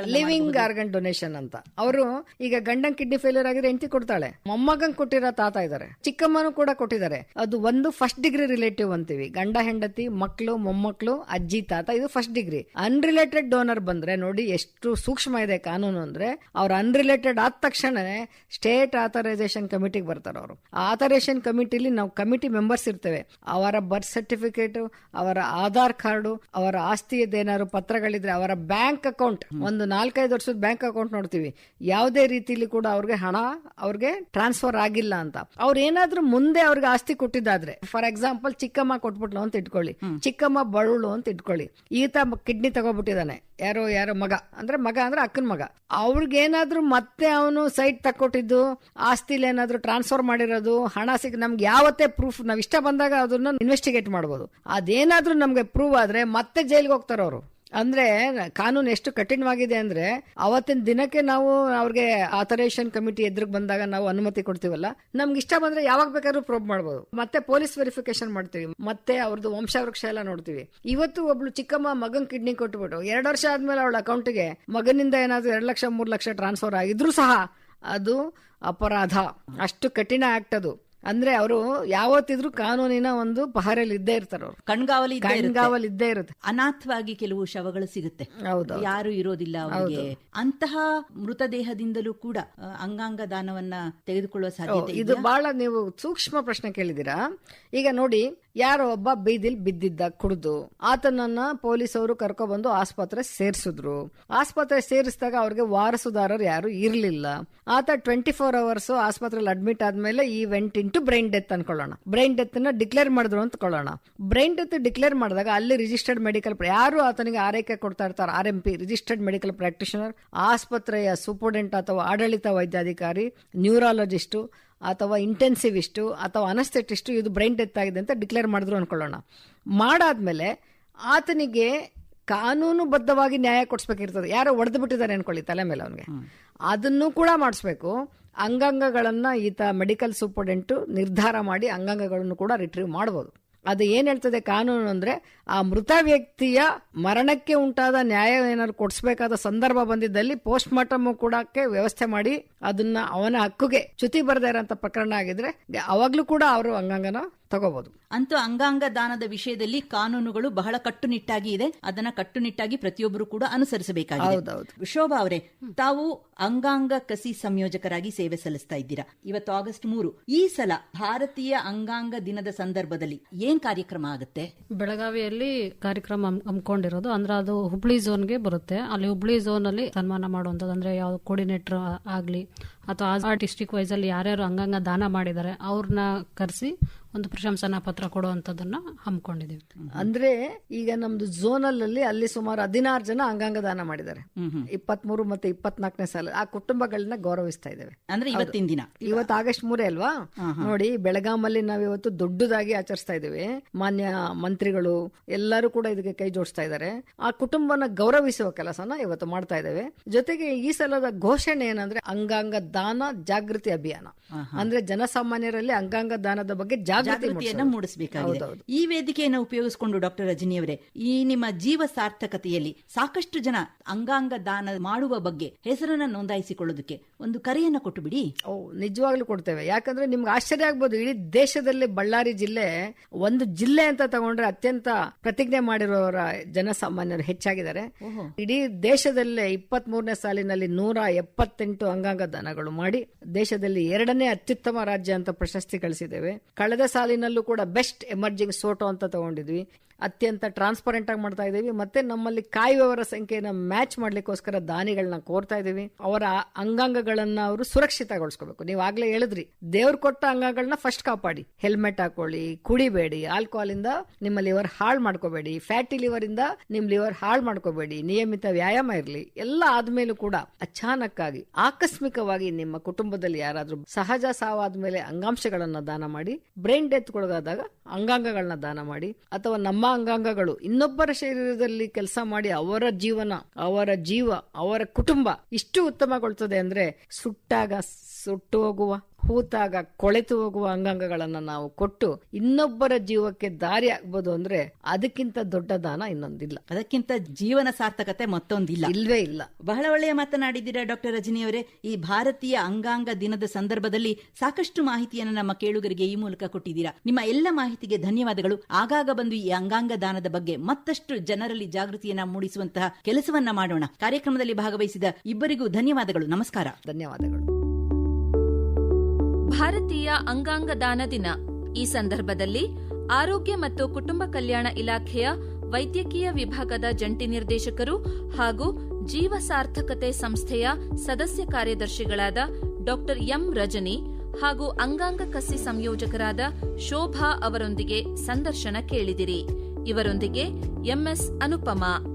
ಲಿವಿಂಗ್ ಆರ್ಗನ್ ಡೊನೇಷನ್ ಅಂತ. ಅವರು ಈಗ ಗಂಡನ್ ಕಿಡ್ನಿ ಫೇಲ್ಯೂರ್ ಆಗಿದ್ರೆ ಹೆಂಡತಿ ಕೊಡ್ತಾಳೆ. ಮೊಮ್ಮಗನ್ ಕೊಟ್ಟಿರೋ ತಾತ ಇದಾರೆ. ಚಿಕ್ಕಮ್ಮನು ಕೂಡ ಕೊಟ್ಟಿದ್ದಾರೆ. ಅದು ಒಂದು ಫಸ್ಟ್ ಡಿಗ್ರಿ ರಿಲೇಟಿವ್ ಅಂತೀವಿ. ಗಂಡ ಹೆಂಡತಿ ಮಕ್ಕಳು ಮೊಮ್ಮಕ್ಕಳು ಅಜ್ಜಿ ತಾತ ಇದು ಫಸ್ಟ್ ಡಿಗ್ರಿ ಅನ್ರಿಲೇಟೆಡ್ ಡೋನರ್ ಬಂದ್ರೆ ನೋಡಿ ಎಷ್ಟು ಸೂಕ್ಷ್ಮ ಇದೆ ಕಾನೂನು ಅಂದ್ರೆ ಅವ್ರ ಅನ್ರಿಲೇಟೆಡ್ ಆದ ತಕ್ಷಣ ಸ್ಟೇಟ್ ಆಥರೈಸೇಷನ್ ಕಮಿಟಿಗೆ ಬರ್ತಾರೆ ಅವರು. ಆಥರೈಸೇಷನ್ ಕಮಿಟಿಲಿ ನಾವು ಕಮಿಟಿ ಮೆಂಬರ್ಸ್ ಇರ್ತೇವೆ. ಅವರ ಬರ್ತ್ ಸರ್ಟಿಫಿಕೇಟ್ ಅವರ ಆಧಾರ್ ಕಾರ್ಡು ಅವರ ಆಸ್ತಿಯದೇನಾದ್ರು ಪತ್ರಗಳಿದ್ರೆ ಅವರ ಬ್ಯಾಂಕ್ ಅಕೌಂಟ್. ಒಂದು ನಾಲ್ಕೈದು ವರ್ಷದ ಬ್ಯಾಂಕ್ ಅಕೌಂಟ್ ನೋಡ್ತೀವಿ. ಯಾವುದೇ ರೀತಿಲಿ ಕೂಡ ಅವ್ರಿಗೆ ಹಣ ಅವ್ರಿಗೆ ಟ್ರಾನ್ಸ್ಫರ್ ಆಗಿಲ್ಲ ಅಂತ. ಅವ್ರು ಏನಾದ್ರೂ ಮುಂದೆ ಅವ್ರಿಗೆ ಆಸ್ತಿ ಕೊಟ್ಟಿದ್ದಾದ್ರೆ ಫಾರ್ ಎಕ್ಸಾಂಪಲ್ ಚಿಕ್ಕಮ್ಮ ಕೊಟ್ಬಿಟ್ಲು ಅಂತ ಇಟ್ಕೊಳ್ಳಿ. ಚಿಕ್ಕಮ್ಮ ಬಳುಳು ಅಂತ ಇಟ್ಕೊಳ್ಳಿ. ಈತ ಕಿಡ್ನಿ ತಗೋಬಿಟ್ಟಿದ್ದಾನೆ. ಯಾರೋ ಯಾರೋ ಮಗ. ಅಂದ್ರೆ ಮಗ ಅಂದ್ರೆ ಅಕ್ಕನ ಮಗ. ಅವ್ರಿಗೇನಾದ್ರೂ ಮತ್ತೆ ಅವನು ಸೈಟ್ ತಕ್ಕೊಟ್ಟಿದ್ದು, ಆಸ್ತಿಲಿ ಏನಾದ್ರೂ ಟ್ರಾನ್ಸ್ಫರ್ ಮಾಡಿರೋದು, ಹಣ ಸಿಗ್, ನಮ್ಗೆ ಯಾವತ್ತೇ ಪ್ರೂಫ್ ನಾವ್ ಇಷ್ಟ ಬಂದಾಗ ಅದನ್ನ ಇನ್ವೆಸ್ಟಿಗೇಟ್ ಮಾಡ್ಬೋದು. ಅದೇನಾದ್ರೂ ನಮ್ಗೆ ಪ್ರೂವ್ ಆದ್ರೆ ಮತ್ತೆ ಜೈಲಿಗೆ ಹೋಗ್ತಾರ ಅವರು. ಅಂದ್ರೆ ಕಾನೂನು ಎಷ್ಟು ಕಠಿಣವಾಗಿದೆ ಅಂದ್ರೆ ಅವತ್ತಿನ ದಿನಕ್ಕೆ ನಾವು ಅವ್ರಿಗೆ ಆಥರೈಸೇಷನ್ ಕಮಿಟಿ ಎದುರಿಗೆ ಬಂದಾಗ ನಾವು ಅನುಮತಿ ಕೊಡ್ತೀವಲ್ಲ. ನಮ್ಗೆ ಇಷ್ಟ ಬಂದ್ರೆ ಯಾವಾಗ ಬೇಕಾದ್ರೂ ಪ್ರೋಬ್ ಮಾಡ್ಬೋದು. ಮತ್ತೆ ಪೊಲೀಸ್ ವೆರಿಫಿಕೇಶನ್ ಮಾಡ್ತೀವಿ. ಮತ್ತೆ ಅವ್ರದ್ದು ವಂಶವೃಕ್ಷ ಎಲ್ಲ ನೋಡ್ತೀವಿ. ಇವತ್ತು ಒಬ್ಳು ಚಿಕ್ಕಮ್ಮ ಮಗನ್ ಕಿಡ್ನಿ ಕೊಟ್ಬಿಟ್ಟು ಎರಡು ವರ್ಷ ಆದ್ಮೇಲೆ ಅವಳ ಅಕೌಂಟ್ಗೆ ಮಗನಿಂದ ಏನಾದ್ರು ಎರಡು ಲಕ್ಷ, ಮೂರು ಲಕ್ಷ ಟ್ರಾನ್ಸ್ಫರ್ ಆಗಿದ್ರು ಸಹ ಅದು ಅಪರಾಧ. ಅಷ್ಟು ಕಠಿಣ ಆಕ್ಟ್ ಅದು. ಅಂದ್ರೆ ಅವರು ಯಾವತ್ತಿದ್ರು ಕಾನೂನಿನ ಒಂದು ಪಹರಲ್ಲಿ ಇದ್ದೇ ಇರ್ತಾರೆ ಅವರು. ಕಣ್ಗಾವಲಿ ಕಣ್ಗಾವಲಿ ಇದ್ದೇ ಇರುತ್ತೆ. ಅನಾಥವಾಗಿ ಕೆಲವು ಶವಗಳು ಸಿಗುತ್ತೆ. ಹೌದು ಯಾರು ಇರೋದಿಲ್ಲ ಅವರಿಗೆ. ಅಂತಹ ಮೃತದೇಹದಿಂದಲೂ ಕೂಡ ಅಂಗಾಂಗ ದಾನವನ್ನ ತೆಗೆದುಕೊಳ್ಳುವ ಸಾಧ್ಯತೆ ಇದು ಬಹಳ ನೀವು ಸೂಕ್ಷ್ಮ ಪ್ರಶ್ನೆ ಕೇಳಿದಿರಾ ಈಗ ನೋಡಿ ಯಾರೋ ಒಬ್ಬ ಬೀದಿಲ್ ಬಿದ್ದಿದ್ದ ಕುಡಿದು ಆತನನ್ನ ಪೊಲೀಸವರು ಕರ್ಕೊಬಂದು ಆಸ್ಪತ್ರೆ ಸೇರಿಸಿದ್ರು. ಆಸ್ಪತ್ರೆ ಸೇರಿಸಿದಾಗ ಅವ್ರಿಗೆ ವಾರಸುದಾರರು ಯಾರು ಇರ್ಲಿಲ್ಲ. ಆತ ಟ್ವೆಂಟಿ ಫೋರ್ ಅವರ್ಸ್ ಆಸ್ಪತ್ರೆಯಲ್ಲಿ ಅಡ್ಮಿಟ್ ಆದ್ಮೇಲೆ ಈ ವೆಂಟ್ ಇಂಟು ಬ್ರೈನ್ ಡೆತ್ ಅನ್ಕೊಳ್ಳೋಣ. ಬ್ರೈನ್ ಡೆತ್ನ ಡಿಕ್ಲೇರ್ ಮಾಡಿದ್ರು ಅಂತ ಕೊಳ್ಳೋಣ ಬ್ರೈನ್ ಡೆತ್ ಡಿಕ್ಲೇರ್ ಮಾಡಿದಾಗ ಅಲ್ಲಿ ರಿಜಿಸ್ಟರ್ಡ್ ಮೆಡಿಕಲ್ ಯಾರು ಆತನಿಗೆ ಆರೈಕೆ ಕೊಡ್ತಾ ಇರ್ತಾರೆ R M P registered medical practitioner, ಆಸ್ಪತ್ರೆಯ ಸೂಪರ್ಡೆಂಟ್ ಅಥವಾ ಆಡಳಿತ ವೈದ್ಯಾಧಿಕಾರಿ, ನ್ಯೂರಾಲಜಿಸ್ಟು ಅಥವಾ ಇಂಟೆನ್ಸಿವ್ ಇಷ್ಟು ಅಥವಾ ಅನಸ್ಥೆಟಿಸ್ಟು ಇದು ಬ್ರೈನ್ ಡೆತ್ ಆಗಿದೆ ಅಂತ ಡಿಕ್ಲೇರ್ ಮಾಡಿದ್ರು ಅನ್ಕೊಳ್ಳೋಣ. ಮಾಡಾದ್ಮೇಲೆ ಆತನಿಗೆ ಕಾನೂನುಬದ್ಧವಾಗಿ ನ್ಯಾಯ ಕೊಡಿಸ್ಬೇಕಿರ್ತದೆ. ಯಾರೋ ಒಡೆದು ಬಿಟ್ಟಿದ್ದಾರೆ ಅನ್ಕೊಳ್ಳಿ ತಲೆ ಮೇಲೆ ಅವನಿಗೆ. ಅದನ್ನು ಕೂಡ ಮಾಡಿಸ್ಬೇಕು. ಅಂಗಾಂಗಗಳನ್ನು ಈತ ಮೆಡಿಕಲ್ ಸೂಪರ್ಡೆಂಟು ನಿರ್ಧಾರ ಮಾಡಿ ಅಂಗಾಂಗಗಳನ್ನು ಕೂಡ ರಿಟ್ರೀವ್ ಮಾಡ್ಬೋದು. ಅದು ಏನು ಹೇಳ್ತದೆ ಕಾನೂನು ಅಂದ್ರೆ ಆ ಮೃತ ವ್ಯಕ್ತಿಯ ಮರಣಕ್ಕೆ ಉಂಟಾದ ನ್ಯಾಯ ಏನಾದ್ರು ಕೊಡಿಸಬೇಕಾದ ಸಂದರ್ಭ ಬಂದಿದ್ದಲ್ಲಿ ಪೋಸ್ಟ್ ಮಾರ್ಟಮ್ ಕೂಡಕ್ಕೆ ವ್ಯವಸ್ಥೆ ಮಾಡಿ ಅದನ್ನ ಅವನ ಹಕ್ಕುಗೆ ಚ್ಯುತಿ ಬರದೇ ಇರೋಂಥ ಪ್ರಕರಣ ಆಗಿದ್ರೆ ಅವಾಗ್ಲೂ ಕೂಡ ಅವರು ಅಂಗಾಂಗನ ತಗೋಬಹುದು ಅಂತೂ ಅಂಗಾಂಗ ದಾನದ ವಿಷಯದಲ್ಲಿ ಕಾನೂನುಗಳು ಬಹಳ ಕಟ್ಟುನಿಟ್ಟಾಗಿ ಇದೆ. ಅದನ್ನ ಕಟ್ಟುನಿಟ್ಟಾಗಿ ಪ್ರತಿಯೊಬ್ಬರು ಕೂಡ ಅನುಸರಿಸಬೇಕಾಗಿದೆ. ಹೌದೌದು. ಶೋಭಾ ಅವರೇ ತಾವು ಅಂಗಾಂಗ ಕಸಿ ಸಂಯೋಜಕರಾಗಿ ಸೇವೆ ಸಲ್ಲಿಸ್ತಾ ಇದ್ದೀರಾ? ಇವತ್ತು ಆಗಸ್ಟ್ ಮೂರು. ಈ ಸಲ ಭಾರತೀಯ ಅಂಗಾಂಗ ದಿನದ ಸಂದರ್ಭದಲ್ಲಿ ಏನ್ ಕಾರ್ಯಕ್ರಮ ಆಗುತ್ತೆ? ಬೆಳಗಾವಿಯಲ್ಲಿ ಕಾರ್ಯಕ್ರಮ ಹಮ್- ಹಮ್ಮಿಕೊಂಡಿರೋದು. ಅಂದ್ರೆ ಅದು ಹುಬ್ಳಿ ಝೋನ್ಗೆ ಬರುತ್ತೆ. ಅಲ್ಲಿ ಹುಬ್ಳಿ ಝೋನ್ ಅಲ್ಲಿ ಸನ್ಮಾನ ಮಾಡುವಂಥದ್ದು. ಅಂದ್ರೆ ಯಾವ ಕೋರ್ಡಿನೇಟರ್ ಆಗ್ಲಿ, ಅಥವಾ ಆ ಡಿಸ್ಟಿಕ್ ವೈಸ್ ಅಲ್ಲಿ ಯಾರ್ಯಾರು ಹಂಗಂಗ ದಾನ ಮಾಡಿದ್ದಾರೆ ಅವ್ರನ್ನ ಕರೆಸಿ ಒಂದು ಪ್ರಶಂಸನಾ ಪತ್ರ ಕೊಡುವಂತದನ್ನ ಹಮ್ಮಿಕೊಂಡಿದ್ದೀವಿ. ಅಂದ್ರೆ ಈಗ ನಮ್ದು ಝೋನಲ್ ಅಲ್ಲಿ ಅಲ್ಲಿ ಸುಮಾರು ಹದಿನಾರು ಜನ ಅಂಗಾಂಗ ದಾನ ಮಾಡಿದ್ದಾರೆ ಇಪ್ಪತ್ಮೂರು ಮತ್ತೆ ಇಪ್ಪತ್ನಾಲ್ಕನೇ ಸಾಲ ಆ ಕುಟುಂಬಗಳನ್ನ ಗೌರವಿಸ್ತಾ ಇದ್ದೇವೆ. ಅಂದ್ರೆ ಇವತ್ತಿನ ದಿನ. ಇವತ್ತು ಆಗಸ್ಟ್ ಮೂರೇ ಅಲ್ವಾ? ನೋಡಿ ಬೆಳಗಾಮಲ್ಲಿ ನಾವು ಇವತ್ತು ದೊಡ್ಡದಾಗಿ ಆಚರಿಸ್ತಾ ಇದ್ದೇವೆ. ಮಾನ್ಯ ಮಂತ್ರಿಗಳು ಎಲ್ಲರೂ ಕೂಡ ಇದಕ್ಕೆ ಕೈ ಜೋಡಿಸ್ತಾ ಇದ್ದಾರೆ. ಆ ಕುಟುಂಬನ ಗೌರವಿಸುವ ಕೆಲಸನ ಇವತ್ತು ಮಾಡ್ತಾ ಇದ್ದೇವೆ. ಜೊತೆಗೆ ಈ ಸಲದ ಘೋಷಣೆ ಏನಂದ್ರೆ ಅಂಗಾಂಗ ದಾನ ಜಾಗೃತಿ ಅಭಿಯಾನ. ಅಂದ್ರೆ ಜನಸಾಮಾನ್ಯರಲ್ಲಿ ಅಂಗಾಂಗ ದಾನದ ಬಗ್ಗೆ ಜಾಗೃತಿ ಜಾಗೃತಿಯನ್ನ ಮೂಡಿಸಬೇಕಾಗಿದೆ. ಈ ವೇದಿಕೆಯನ್ನು ಉಪಯೋಗಿಸಿಕೊಂಡು ಡಾಕ್ಟರ್ ರಜನಿಯವರೇ ಈ ನಿಮ್ಮ ಜೀವ ಸಾರ್ಥಕತೆಯಲ್ಲಿ ಸಾಕಷ್ಟು ಜನ ಅಂಗಾಂಗ ದಾನ ಮಾಡುವ ಬಗ್ಗೆ ಹೆಸರನ್ನ ನೋಂದಾಯಿಸಿಕೊಳ್ಳೋದಕ್ಕೆ ಒಂದು ಕರೆಯನ್ನ ಕೊಟ್ಟು ಬಿಡಿ. ಓ ನಿಜವಾಗ್ಲೂ ಕೊಡ್ತೇವೆ. ಯಾಕಂದ್ರೆ ನಿಮ್ಗೆ ಆಶ್ಚರ್ಯ ಆಗ್ಬೋದು. ಇಡೀ ದೇಶದಲ್ಲಿ ಬಳ್ಳಾರಿ ಜಿಲ್ಲೆ ಒಂದು ಜಿಲ್ಲೆ ಅಂತ ತಗೊಂಡ್ರೆ ಅತ್ಯಂತ ಪ್ರತಿಜ್ಞೆ ಮಾಡಿರೋರ ಜನಸಾಮಾನ್ಯರು ಹೆಚ್ಚಾಗಿದ್ದಾರೆ. ಇಡೀ ದೇಶದಲ್ಲೇ ಇಪ್ಪತ್ತ್ ಮೂರನೇ ಸಾಲಿನಲ್ಲಿ ನೂರ ಎಪ್ಪತ್ತೆಂಟು ಅಂಗಾಂಗ ದಾನಗಳು ಮಾಡಿ ದೇಶದಲ್ಲಿ ಎರಡನೇ ಅತ್ಯುತ್ತಮ ರಾಜ್ಯ ಅಂತ ಪ್ರಶಸ್ತಿ ಗಳಿಸಿದ್ದೇವೆ ಕಳೆದ ಸಾಲಿನಲ್ಲೂ ಕೂಡ ಬೆಸ್ಟ್ ಎಮರ್ಜಿಂಗ್ ಸೋಟೋ ಅಂತ ತಗೊಂಡಿದ್ವಿ. ಅತ್ಯಂತ ಟ್ರಾನ್ಸ್ಪರೆಂಟ್ ಆಗಿ ಮಾಡ್ತಾ ಇದ್ದೀವಿ. ಮತ್ತೆ ನಮ್ಮಲ್ಲಿ ಕಾಯುವವರ ಸಂಖ್ಯೆನ ಮ್ಯಾಚ್ ಮಾಡ್ಲಿಕ್ಕೋಸ್ಕರ ದಾನಿಗಳನ್ನ ಕೋರ್ತಾ ಇದ್ದೀವಿ. ಅವರ ಅಂಗಾಂಗಗಳನ್ನ ಅವರು ಸುರಕ್ಷಿತಗೊಳಿಸ್ಕೋಬೇಕು. ನೀವು ಆಗ್ಲೇ ಹೇಳಿದ್ರಿ, ದೇವ್ರು ಕೊಟ್ಟ ಅಂಗಾಂಗಗಳನ್ನ ಫಸ್ಟ್ ಕಾಪಾಡಿ. ಹೆಲ್ಮೆಟ್ ಹಾಕೊಳ್ಳಿ ಕುಡಿಬೇಡಿ ಆಲ್ಕೋಹಾಲ್ ಇಂದ ನಿಮ್ಮ ಲಿವರ್ ಹಾಳು ಮಾಡ್ಕೋಬೇಡಿ ಫ್ಯಾಟಿ ಲಿವರ್ ಇಂದ ನಿಮ್ ಲಿವರ್ ಹಾಳು ಮಾಡ್ಕೋಬೇಡಿ, ನಿಯಮಿತ ವ್ಯಾಯಾಮ ಇರಲಿ, ಎಲ್ಲ ಆದ್ಮೇಲೂ ಕೂಡ ಅಚಾನಕ್ಕಾಗಿ, ಆಕಸ್ಮಿಕವಾಗಿ ನಿಮ್ಮ ಕುಟುಂಬದಲ್ಲಿ ಯಾರಾದ್ರೂ ಸಹಜ ಸಾವಾದ್ಮೇಲೆ ಅಂಗಾಂಶಗಳನ್ನ ದಾನ ಮಾಡಿ ಬ್ರೈನ್ ಡೆತ್ ಒಳಗಾದಾಗ ಅಂಗಾಂಗಗಳನ್ನ ದಾನ ಮಾಡಿ, ಅಥವಾ ನಮ್ಮ ಅಂಗಾಂಗಗಳು ಇನ್ನೊಬ್ಬರ ಶರೀರದಲ್ಲಿ ಕೆಲಸ ಮಾಡಿ ಅವರ ಜೀವನ, ಅವರ ಜೀವ, ಅವರ ಕುಟುಂಬ ಇಷ್ಟು ಉತ್ತಮಗೊಳ್ತದೆ ಅಂದ್ರೆ ಸುಟ್ಟಾಗ ಸುಟ್ಟು ಹೋಗುವ ಹೂತಾಗ ಕೊಳೆತು ಹೋಗುವ ಅಂಗಾಂಗಗಳನ್ನು ನಾವು ಕೊಟ್ಟು ಇನ್ನೊಬ್ಬರ ಜೀವಕ್ಕೆ ದಾರಿ ಆಗ್ಬೋದು ಅಂದ್ರೆ ಅದಕ್ಕಿಂತ ದೊಡ್ಡ ದಾನ ಇನ್ನೊಂದಿಲ್ಲ. ಅದಕ್ಕಿಂತ ಜೀವನ ಸಾರ್ಥಕತೆ ಮತ್ತೊಂದಿಲ್ಲ. ಇಲ್ವೇ ಇಲ್ಲ. ಬಹಳ ಒಳ್ಳೆಯ ಮಾತನಾಡಿದ್ದೀರಾ ಡಾಕ್ಟರ್ ರಜನಿಯವರೇ ಈ ಭಾರತೀಯ ಅಂಗಾಂಗ ದಿನದ ಸಂದರ್ಭದಲ್ಲಿ ಸಾಕಷ್ಟು ಮಾಹಿತಿಯನ್ನು ನಮ್ಮ ಕೇಳುಗರಿಗೆ ಈ ಮೂಲಕ ಕೊಟ್ಟಿದ್ದೀರಾ. ನಿಮ್ಮ ಎಲ್ಲ ಮಾಹಿತಿಗೆ ಧನ್ಯವಾದಗಳು. ಆಗಾಗ ಬಂದು ಈ ಅಂಗಾಂಗ ದಾನದ ಬಗ್ಗೆ ಮತ್ತಷ್ಟು ಜನರಲ್ಲಿ ಜಾಗೃತಿಯನ್ನ ಮೂಡಿಸುವಂತಹ ಕೆಲಸವನ್ನ ಮಾಡೋಣ. ಕಾರ್ಯಕ್ರಮದಲ್ಲಿ ಭಾಗವಹಿಸಿದ ಇಬ್ಬರಿಗೂ ಧನ್ಯವಾದಗಳು. ನಮಸ್ಕಾರ. ಧನ್ಯವಾದಗಳು. ಭಾರತೀಯ ಅಂಗಾಂಗ ದಾನ. ದಿನ ಈ ಸಂದರ್ಭದಲ್ಲಿ ಆರೋಗ್ಯ ಮತ್ತು ಕುಟುಂಬ ಕಲ್ಯಾಣ ಇಲಾಖೆಯ ವೈದ್ಯಕೀಯ ವಿಭಾಗದ ಜಂಟಿ ನಿರ್ದೇಶಕರು ಹಾಗೂ ಜೀವ ಸಾರ್ಥಕತೆ ಸಂಸ್ಥೆಯ ಸದಸ್ಯ ಕಾರ್ಯದರ್ಶಿಗಳಾದ ಡಾ ಎಂ ರಜನಿ ಹಾಗೂ ಅಂಗಾಂಗ ಕಸಿ ಸಂಯೋಜಕರಾದ ಶೋಭಾ ಅವರೊಂದಿಗೆ ಸಂದರ್ಶನ ಕೇಳಿದಿರಿ. ಇವರೊಂದಿಗೆ ಎಂಎಸ್ ಅನುಪಮಾ.